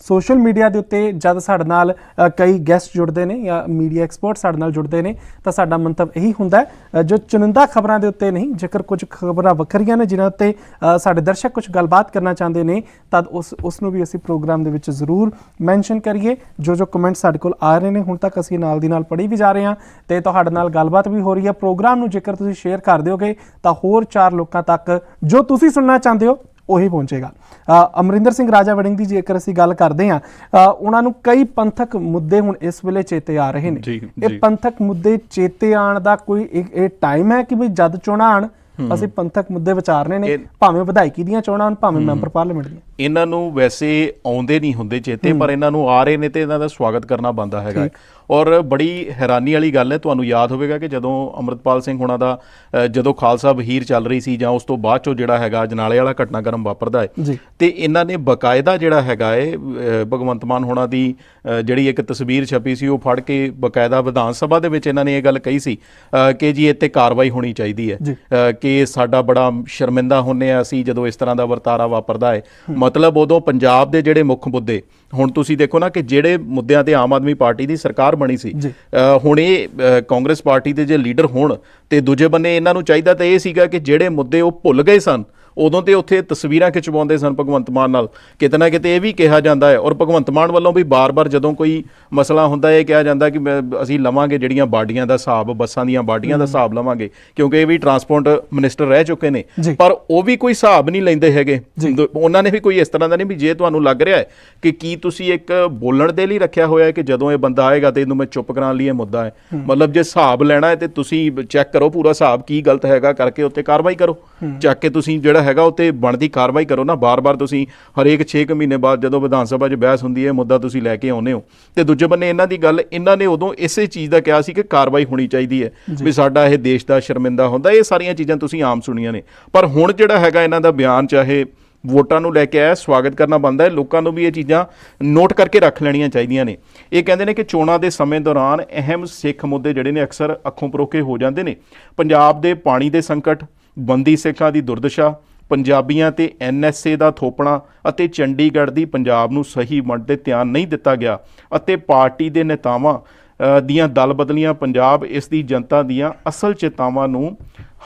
ਸੋਸ਼ਲ ਮੀਡੀਆ ਦੇ ਉੱਤੇ ਜਦ ਸਾਡੇ ਨਾਲ ਕਈ ਗੈਸਟ ਜੁੜਦੇ ਨੇ ਜਾਂ ਮੀਡੀਆ ਐਕਸਪਰਟ ਸਾਡੇ ਨਾਲ ਜੁੜਦੇ ਨੇ, ਤਾਂ ਸਾਡਾ ਮੰਤਵ ਇਹੀ ਹੁੰਦਾ ਜੋ ਚੁਣਿੰਦਾ ਖਬਰਾਂ ਦੇ ਉੱਤੇ ਨਹੀਂ, ਜੇਕਰ ਕੁਝ ਖਬਰਾਂ ਵੱਖਰੀਆਂ ਨੇ ਜਿਨ੍ਹਾਂ ਉੱਤੇ ਸਾਡੇ ਦਰਸ਼ਕ ਕੁਝ ਗੱਲਬਾਤ ਕਰਨਾ ਚਾਹੁੰਦੇ ਨੇ ਤਦ ਉਸ ਉਸ ਨੂੰ ਵੀ ਅਸੀਂ ਪ੍ਰੋਗਰਾਮ ਦੇ ਵਿੱਚ ਜ਼ਰੂਰ ਮੈਂਸ਼ਨ ਕਰੀਏ। ਜੋ ਜੋ ਕਮੈਂਟ ਸਾਡੇ ਕੋਲ ਆ ਰਹੇ ਨੇ, ਹੁਣ ਤੱਕ ਅਸੀਂ ਨਾਲ ਦੀ ਨਾਲ ਪੜ੍ਹੀ ਵੀ ਜਾ ਰਹੇ ਹਾਂ ਤੇ ਤੁਹਾਡੇ ਨਾਲ ਗੱਲਬਾਤ ਵੀ ਹੋ ਰਹੀ ਹੈ। ਪ੍ਰੋਗਰਾਮ ਨੂੰ ਜੇਕਰ ਤੁਸੀਂ ਸ਼ੇਅਰ ਕਰ ਦਿਓਗੇ, ਤਾਂ ਹੋਰ ਚਾਰ ਲੋਕਾਂ ਤੱਕ ਜੋ ਤੁਸੀਂ ਸੁਣਨਾ ਚਾਹੁੰਦੇ ਹੋ ਉਹੀ ਪਹੁੰਚੇਗਾ। ਅਮਰਿੰਦਰ ਸਿੰਘ ਰਾਜਾ ਵੜਿੰਗ ਦੀ ਜੇਕਰ ਅਸੀਂ ਗੱਲ ਕਰਦੇ ਹਾਂ ਉਹਨਾਂ ਨੂੰ ਕਈ ਪੰਥਕ ਮੁੱਦੇ ਹੁਣ ਇਸ ਵੇਲੇ ਚੇਤੇ ਆ ਰਹੇ ਨੇ। ਇਹ। ਪੰਥਕ ਮੁੱਦੇ ਚੇਤੇ ਆਣ ਦਾ ਕੋਈ ਇਹ ਟਾਈਮ ਹੈ ਕਿ ਵੀ ਜਦ ਚੋਣਾਂ ਆਣ ਅਸੀਂ ਪੰਥਕ ਮੁੱਦੇ ਵਿਚਾਰਨੇ ਨੇ। ਭਾਵੇਂ ਵਿਧਾਇਕੀ ਦੀਆਂ ਚੋਣਾਂ ਹੋਣ ਭਾਵੇਂ ਮੈਂਬਰ ਪਾਰਲੀਮੈਂਟ ਦੀਆਂ। ਇਹਨਾਂ ਨੂੰ ਵੈਸੇ ਆਉਂਦੇ ਨਹੀਂ ਹੁੰਦੇ ਚੇਤੇ ਪਰ ਇਹਨਾਂ ਨੂੰ ਆ ਰਹੇ ਨੇ ਤੇ ਇਹਨਾਂ ਦਾ ਸਵਾਗਤ ਕਰਨਾ ਬੰਦਾ ਹੈਗਾ। ਔਰ ਬੜੀ ਹੈਰਾਨੀ ਵਾਲੀ ਗੱਲ ਹੈ ਤੁਹਾਨੂੰ ਯਾਦ ਹੋਵੇਗਾ ਕਿ ਜਦੋਂ ਅਮਰਤਪਾਲ ਸਿੰਘ ਹੁਣਾਂ ਦਾ ਜਦੋਂ ਖਾਲਸਾ ਵਹੀਰ ਚੱਲ ਰਹੀ ਸੀ ਜਾਂ ਉਸ ਤੋਂ ਬਾਅਦ ਚੋਂ ਜਿਹੜਾ ਹੈਗਾ ਜਨਾਲੇ ਵਾਲਾ ਘਟਨਾਕ੍ਰਮ ਵਾਪਰਦਾ ਹੈ। ਤੇ ਇਹਨਾਂ ਨੇ ਬਕਾਇਦਾ ਜਿਹੜਾ ਹੈਗਾ ਹੈ ਭਗਵੰਤ ਮਾਨ ਹੋਣਾ ਦੀ ਜਿਹੜੀ ਇੱਕ ਤਸਵੀਰ ਛਪੀ ਸੀ ਉਹ ਫੜ ਕੇ ਬਕਾਇਦਾ ਵਿਧਾਨ ਸਭਾ ਦੇ ਵਿੱਚ ਇਹਨਾਂ ਨੇ ਇਹ ਗੱਲ ਕਹੀ ਸੀ ਕਿ ਜੀ ਇੱਥੇ ਕਾਰਵਾਈ ਹੋਣੀ ਚਾਹੀਦੀ ਹੈ। ਕਿ ਸਾਡਾ ਬੜਾ ਸ਼ਰਮਿੰਦਾ ਹੁੰਨੇ ਆ ਅਸੀਂ ਜਦੋਂ ਇਸ ਤਰ੍ਹਾਂ ਦਾ ਵਰਤਾਰਾ ਵਾਪਰਦਾ ਹੈ। ਮਤਲਬ ਉਦੋਂ ਪੰਜਾਬ ਦੇ ਜਿਹੜੇ ਮੁੱਖ ਮੁੱਦੇ ਹੁਣ ਤੁਸੀਂ ਦੇਖੋ ਨਾ ਕਿ ਜਿਹੜੇ ਮੁੱਦਿਆਂ ਤੇ ਆਮ ਆਦਮੀ ਪਾਰਟੀ ਦੀ ਸਰਕਾਰ ਬਣੀ ਸੀ ਹੁਣ ਇਹ ਕਾਂਗਰਸ ਪਾਰਟੀ ਦੇ ਜੇ ਲੀਡਰ ਹੋਣ ਤੇ ਦੂਜੇ ਬੰਨੇ ਇਹਨਾਂ ਨੂੰ ਚਾਹੀਦਾ ਤਾਂ ਇਹ ਸੀਗਾ ਕਿ ਜਿਹੜੇ ਮੁੱਦੇ ਉਹ ਭੁੱਲ ਗਏ ਸਨ ਉਦੋਂ ਤੇ ਉੱਥੇ ਤਸਵੀਰਾਂ ਖਿਚਵਾਉਂਦੇ ਸਨ ਭਗਵੰਤ ਮਾਨ ਨਾਲ। ਕਿਤੇ ਨਾ ਕਿਤੇ ਇਹ ਵੀ ਕਿਹਾ ਜਾਂਦਾ ਹੈ ਔਰ ਭਗਵੰਤ ਮਾਨ ਵੱਲੋਂ ਵੀ ਬਾਰ-ਬਾਰ ਜਦੋਂ ਕੋਈ ਮਸਲਾ ਹੁੰਦਾ ਹੈ ਇਹ ਕਿਹਾ ਜਾਂਦਾ ਕਿ ਅਸੀਂ ਲਵਾਂਗੇ ਜਿਹੜੀਆਂ ਬਾਡੀਆਂ ਦਾ ਹਿਸਾਬ ਬੱਸਾਂ ਦੀਆਂ ਬਾਡੀਆਂ ਦਾ ਹਿਸਾਬ ਲਵਾਂਗੇ ਕਿਉਂਕਿ ਇਹ ਵੀ ਟਰਾਂਸਪੋਰਟ ਮਿਨਿਸਟਰ ਰਹਿ ਚੁੱਕੇ ਨੇ। ਪਰ ਉਹ ਵੀ ਕੋਈ ਹਿਸਾਬ ਨਹੀਂ ਲੈਂਦੇ ਹੈਗੇ। ਉਹਨਾਂ ਨੇ ਵੀ ਕੋਈ ਇਸ ਤਰ੍ਹਾਂ ਦਾ ਨਹੀਂ ਵੀ ਜੇ ਤੁਹਾਨੂੰ ਲੱਗ ਰਿਹਾ ਹੈ ਕਿ ਕੀ ਤੁਸੀਂ ਇੱਕ ਬੋਲਣ ਦੇ ਲਈ ਰੱਖਿਆ ਹੋਇਆ ਹੈ ਕਿ ਜਦੋਂ ਇਹ ਬੰਦਾ ਆਏਗਾ ਤੇ ਇਹਨੂੰ ਮੈਂ ਚੁੱਪ ਕਰਾਉਣ ਲਈ ਇਹ ਮੁੱਦਾ ਹੈ। ਮਤਲਬ ਜੇ ਹਿਸਾਬ ਲੈਣਾ ਹੈ ਤੇ ਤੁਸੀਂ ਚੈੱਕ ਕਰੋ ਪੂਰਾ ਹਿਸਾਬ ਕੀ ਗਲਤ ਹੈਗਾ ਕਰਕੇ ਉੱਤੇ ਕਾਰਵਾਈ ਕਰੋ। ਚੱਕ ਕੇ ਤੁਸੀਂ ਜਿਹੜਾ ਹੈਗਾ ਉੱਤੇ ਬਣਦੀ ਕਾਰਵਾਈ ਕਰੋ ਨਾ। ਬਾਰ-ਬਾਰ ਤੁਸੀਂ ਹਰੇਕ 6 ਮਹੀਨੇ ਬਾਅਦ ਜਦੋਂ ਵਿਧਾਨ ਸਭਾ 'ਚ ਬਹਿਸ ਹੁੰਦੀ ਹੈ ਮੁੱਦਾ ਤੁਸੀਂ ਲੈ ਕੇ ਆਉਂਦੇ ਹੋ। ਤੇ ਦੂਜੇ ਬੰਨੇ ਇਹਨਾਂ ਦੀ ਗੱਲ ਇਹਨਾਂ ਨੇ ਉਦੋਂ ਇਸੇ ਚੀਜ਼ ਦਾ ਕਿਹਾ ਸੀ ਕਿ ਕਾਰਵਾਈ ਹੋਣੀ ਚਾਹੀਦੀ ਹੈ। ਵੀ ਸਾਡਾ ਇਹ ਦੇਸ਼ ਦਾ ਸ਼ਰਮਿੰਦਾ ਹੁੰਦਾ ਇਹ ਸਾਰੀਆਂ ਚੀਜ਼ਾਂ ਤੁਸੀਂ ਆਮ ਸੁਣੀਆਂ ਨੇ। ਪਰ ਹੁਣ ਜਿਹੜਾ ਹੈਗਾ ਇਹਨਾਂ ਦਾ ਬਿਆਨ ਚਾਹੇ ਵੋਟਾਂ ਨੂੰ ਲੈ ਕੇ ਆਇਆ ਸਵਾਗਤ ਕਰਨਾ ਬਣਦਾ ਹੈ ਲੋਕਾਂ ਨੂੰ ਵੀ ਇਹ ਚੀਜ਼ਾਂ ਨੋਟ ਕਰਕੇ ਰੱਖ ਲੈਣੀਆਂ ਚਾਹੀਦੀਆਂ ਨੇ। ਇਹ ਕਹਿੰਦੇ ਨੇ ਕਿ ਚੋਣਾਂ ਦੇ ਸਮੇਂ ਦੌਰਾਨ ਅਹਿਮ ਸਿੱਖ ਮੁੱਦੇ ਜਿਹੜੇ ਨੇ ਅਕਸਰ ਅੱਖੋਂ ਪਰੋਕੇ ਹੋ ਜਾਂਦੇ ਨੇ। ਪੰਜਾਬ ਦੇ ਪਾਣੀ ਦੇ ਸੰਕਟ ਬੰਦੀ ਸਿੱਖਾਂ ਦੀ ਦੁਰਦਸ਼ਾ ਪੰਜਾਬੀਆਂ ਤੇ ਐਨਐਸਏ ਦਾ ਥੋਪਣਾ ਅਤੇ ਚੰਡੀਗੜ੍ਹ ਦੀ ਪੰਜਾਬ ਨੂੰ ਸਹੀ ਵੰਡ ਤੇ ਧਿਆਨ ਨਹੀਂ ਦਿੱਤਾ ਗਿਆ ਅਤੇ ਪਾਰਟੀ ਦੇ ਨੇਤਾਵਾਂ ਦੀਆਂ ਦਲ ਬਦਲੀਆਂ ਪੰਜਾਬ ਇਸ ਦੀ ਜਨਤਾ ਦੀਆਂ ਅਸਲ ਚਿੰਤਾਵਾਂ ਨੂੰ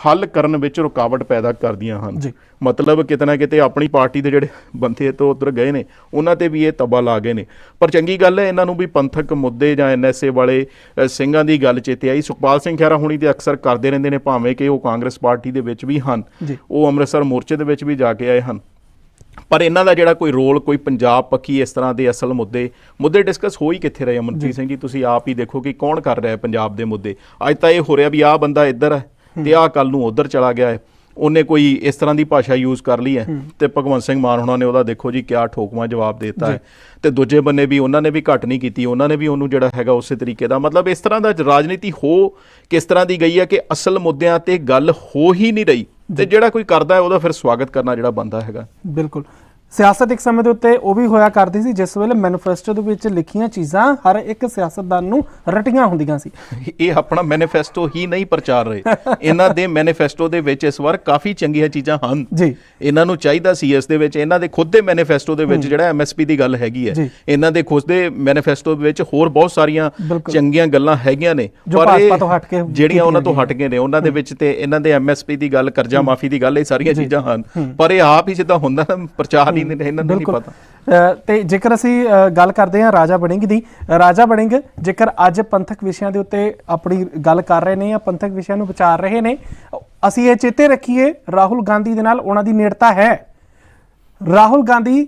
ਹੱਲ ਕਰਨ ਵਿੱਚ ਰੁਕਾਵਟ ਪੈਦਾ ਕਰਦੀਆਂ ਹਨ। ਮਤਲਬ ਕਿਤੇ ਨਾ ਕਿਤੇ ਆਪਣੀ ਪਾਰਟੀ ਦੇ ਜਿਹੜੇ ਬੰਦੇ ਤੋਂ ਉਧਰ ਗਏ ਨੇ ਉਹਨਾਂ ਤੇ ਵੀ ਇਹ ਤਬਾ ਲਾ ਗਏ ਨੇ। ਪਰ ਚੰਗੀ ਗੱਲ ਹੈ ਇਹਨਾਂ ਨੂੰ ਵੀ ਪੰਥਕ ਮੁੱਦੇ ਜਾਂ ਐਨਐਸਏ ਵਾਲੇ ਸਿੰਘਾਂ ਦੀ ਗੱਲ ਚੇਤੇ ਆਈ। ਸੁਖਪਾਲ ਸਿੰਘ ਖਹਿਰਾ ਹੁਣੀ ਤੇ ਅਕਸਰ ਕਰਦੇ ਰਹਿੰਦੇ ਨੇ ਭਾਵੇਂ ਕਿ ਉਹ ਕਾਂਗਰਸ ਪਾਰਟੀ ਦੇ ਵਿੱਚ ਵੀ ਹਨ। ਉਹ ਅੰਮ੍ਰਿਤਸਰ ਮੋਰਚੇ ਦੇ ਵਿੱਚ ਵੀ ਜਾ ਕੇ ਆਏ ਹਨ। ਪਰ ਇਹਨਾਂ ਦਾ ਜਿਹੜਾ ਕੋਈ ਰੋਲ ਕੋਈ ਪੰਜਾਬ ਪੱਖੀ ਇਸ ਤਰ੍ਹਾਂ ਦੇ ਅਸਲ ਮੁੱਦੇ ਮੁੱਦੇ ਡਿਸਕਸ ਹੋ ਹੀ ਕਿੱਥੇ ਰਹੇ ਅਮਨਜੀਤ ਸਿੰਘ ਜੀ? ਤੁਸੀਂ ਆਪ ਹੀ ਦੇਖੋ ਕਿ ਕੌਣ ਕਰ ਰਿਹਾ ਹੈ ਪੰਜਾਬ ਦੇ ਮੁੱਦੇ। ਅੱਜ ਤਾਂ ਇਹ ਹੋ ਰਿਹਾ ਵੀ ਆਹ ਬੰਦਾ ਇੱਧਰ ਹੈ ਤੇ ਆਹ ਕੱਲ ਨੂੰ ਉੱਧਰ ਚਲਾ ਗਿਆ ਹੈ। ਉਹਨੇ ਕੋਈ ਇਸ ਤਰ੍ਹਾਂ ਦੀ ਭਾਸ਼ਾ ਯੂਜ਼ ਕਰ ਲਈ ਹੈ ਤੇ ਭਗਵੰਤ ਸਿੰਘ ਮਾਨ ਹੁਣਾਂ ਨੇ ਉਹਦਾ ਦੇਖੋ ਜੀ ਕਿਆ ਠੋਕਵਾਂ ਜਵਾਬ ਦਿੱਤਾ ਹੈ। ਤੇ ਦੂਜੇ ਬੰਨੇ ਵੀ ਉਹਨਾਂ ਨੇ ਵੀ ਘੱਟ ਨਹੀਂ ਕੀਤੀ ਉਹਨਾਂ ਨੇ ਵੀ ਉਹਨੂੰ ਜਿਹੜਾ ਹੈਗਾ ਉਸੇ ਤਰੀਕੇ ਦਾ ਮਤਲਬ ਇਸ ਤਰ੍ਹਾਂ ਦਾ ਰਾਜਨੀਤੀ ਹੋ ਕਿਸ ਤਰ੍ਹਾਂ ਦੀ ਗਈ ਹੈ ਕਿ ਅਸਲ ਮੁੱਦਿਆਂ ਤੇ ਗੱਲ ਹੋ ਹੀ ਨਹੀਂ ਰਹੀ। ਤੇ ਜਿਹੜਾ ਕੋਈ ਕਰਦਾ ਹੈ ਉਹਦਾ ਫਿਰ ਸਵਾਗਤ ਕਰਨਾ ਜਿਹੜਾ ਬੰਦਾ ਹੈਗਾ। ਬਿਲਕੁਲ। ਸਿਆਸਤ ਇੱਕ ਸਮੇਂ ਦੇ ਉੱਤੇ ਉਹ ਵੀ ਹੋਇਆ ਕਰਦੀ ਸੀ ਜਿਸ ਵੇਲੇ ਮੈਨੀਫੈਸਟੋ ਦੇ ਵਿੱਚ ਲਿਖੀਆਂ ਚੀਜ਼ਾਂ ਹਰ ਇੱਕ ਸਿਆਸਤਦਾਨ ਨੂੰ ਰਟੀਆਂ ਹੁੰਦੀਆਂ ਸੀ। ਇਹ ਆਪਣਾ ਮੈਨੀਫੈਸਟੋ ਹੀ ਨਹੀਂ ਪ੍ਰਚਾਰ ਰਹੇ। ਇਹਨਾਂ ਦੇ ਮੈਨੀਫੈਸਟੋ ਦੇ ਵਿੱਚ ਇਸ ਵਾਰ ਕਾਫੀ ਚੰਗੀਆਂ ਚੀਜ਼ਾਂ ਹਨ। ਜੀ। ਇਹਨਾਂ ਨੂੰ ਚਾਹੀਦਾ ਸੀ ਇਸ ਦੇ ਵਿੱਚ ਇਹਨਾਂ ਦੇ ਖੁਦ ਦੇ ਮੈਨੀਫੈਸਟੋ ਦੇ ਵਿੱਚ ਜਿਹੜਾ ਐਮਐਸਪੀ ਦੀ ਗੱਲ ਹੈਗੀ ਹੈ। ਇਹਨਾਂ ਦੇ ਖੁਦ ਦੇ ਮੈਨੀਫੈਸਟੋ ਦੇ ਵਿੱਚ ਹੋਰ ਬਹੁਤ ਸਾਰੀਆਂ। ਚੰਗੀਆਂ ਗੱਲਾਂ ਹੈਗੀਆਂ ਨੇ। ਪਰ ਇਹ ਕੇ ਜਿਹੜੀਆਂ ਉਹਨਾਂ ਤੋਂ ਹਟ ਗਏ ਨੇ ਉਹਨਾਂ ਦੇ ਵਿੱਚ ਤੇ ਇਹਨਾਂ ਦੇ ਐਮਐਸਪੀ ਦੀ ਗੱਲ ਕਰਜ਼ਾ ਮਾਫੀ ਦੀ ਗੱਲ ਇਹ ਸਾਰੀਆਂ ਚੀਜ਼ਾਂ ਹਨ। ਪਰ ਇਹ ਆਪ ਹੀ ਜਿੱਦਾਂ ਹੁੰਦਾ ਨਾ ਪ੍ਰਚਾਰ ਹੀ ਨਹੀਂ ਇਹਨਾਂ ਨੂੰ ਨਹੀਂ ਪਤਾ। ਤੇ ਜੇਕਰ ਅਸੀਂ ਗੱਲ ਕਰਦੇ ਹਾਂ ਰਾਜਾ ਬੜਿੰਗ ਦੀ ਰਾਜਾ ਬੜਿੰਗ ਜੇਕਰ ਅੱਜ ਪੰਥਕ ਵਿਸ਼ਿਆਂ ਦੇ ਉੱਤੇ ਆਪਣੀ ਗੱਲ ਕਰ ਰਹੇ ਨੇ ਜਾਂ ਪੰਥਕ ਵਿਸ਼ਿਆਂ ਨੂੰ ਵਿਚਾਰ ਰਹੇ ਨੇ ਅਸੀਂ ਇਹ ਚੇਤੇ ਰੱਖੀਏ ਰਾਹੁਲ ਗਾਂਧੀ ਦੇ ਨਾਲ ਉਹਨਾਂ ਦੀ ਨੇੜਤਾ ਹੈ। ਰਾਹੁਲ ਗਾਂਧੀ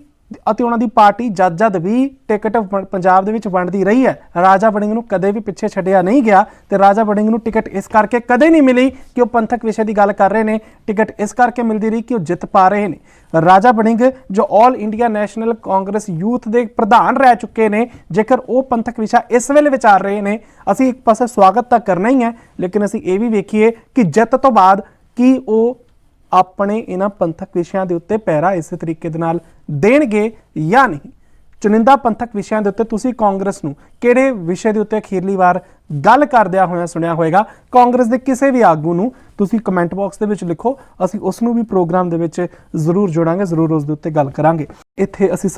ਅਤੇ ਉਹਨਾਂ ਦੀ ਪਾਰਟੀ ਜਦ ਜਦ ਵੀ ਟਿਕਟ ਵੰ- ਪੰਜਾਬ ਦੇ ਵਿੱਚ ਵੰਡਦੀ ਰਹੀ ਹੈ, ਰਾਜਾ ਵੜਿੰਗ ਨੂੰ ਕਦੇ ਵੀ ਪਿੱਛੇ ਛੱਡਿਆ ਨਹੀਂ ਗਿਆ ਤੇ ਰਾਜਾ ਵੜਿੰਗ ਨੂੰ ਟਿਕਟ ਇਸ ਕਰਕੇ ਕਦੇ ਨਹੀਂ ਮਿਲੀ ਕਿ ਉਹ ਪੰਥਕ ਵਿਸ਼ੇ ਦੀ ਗੱਲ ਕਰ ਰਹੇ ਨੇ, ਟਿਕਟ ਇਸ ਕਰਕੇ ਮਿਲਦੀ ਰਹੀ ਕਿ ਉਹ ਜਿੱਤ ਪਾ ਰਹੇ ਨੇ। ਰਾਜਾ ਵੜਿੰਗ ਜੋ all India national congress youth ਦੇ ਪ੍ਰਧਾਨ ਰਹਿ ਚੁੱਕੇ ਨੇ, ਜੇਕਰ ਉਹ ਪੰਥਕ ਵਿਸ਼ਾ ਇਸ ਵੇਲੇ ਵਿਚਾਰ ਰਹੇ ਨੇ, ਅਸੀਂ ਇੱਕ ਪਾਸੇ ਸਵਾਗਤ ਤਾਂ ਕਰਨਾ ਹੀ ਹੈ, ਲੇਕਿਨ ਅਸੀਂ ਇਹ ਵੀ ਵੇਖੀਏ ਕਿ ਜਿੱਤ ਤੋਂ ਬਾਅਦ ਕੀ ਉਹ ਆਪਣੇ ਇਹਨਾਂ ਪੰਥਕ ਵਿਸ਼ਿਆਂ ਦੇ ਉੱਤੇ ਪਹਿਰਾ ਇਸੇ ਤਰੀਕੇ ਦੇ ਨਾਲ ਦੇਣਗੇ ਜਾਂ ਨਹੀਂ? ਚੁਣਿੰਦਾ ਪੰਥਕ ਵਿਸ਼ਿਆਂ ਦੇ ਉੱਤੇ ਤੁਸੀਂ ਕਾਂਗਰਸ ਨੂੰ ਕਿਹੜੇ ਵਿਸ਼ੇ ਦੇ ਉੱਤੇ ਅਖੀਰਲੀ ਵਾਰ ਗੱਲ ਕਰਦਿਆਂ ਹੋਇਆ ਸੁਣਿਆ ਹੋਵੇਗਾ ਕਾਂਗਰਸ ਦੇ ਕਿਸੇ ਵੀ ਆਗੂ ਨੂੰ ਤੁਸੀਂ ਕਮੈਂਟ ਬਾਕਸ ਦੇ ਵਿੱਚ ਲਿਖੋ, ਅਸੀਂ ਉਸ ਨੂੰ ਵੀ ਪ੍ਰੋਗਰਾਮ ਦੇ ਵਿੱਚ ਜ਼ਰੂਰ ਜੋੜਾਂਗੇ, ਜ਼ਰੂਰ ਉਸ ਦੇ ਉੱਤੇ ਗੱਲ ਕਰਾਂਗੇ। ਇੱਥੇ ਅਸੀਂ ਸਭ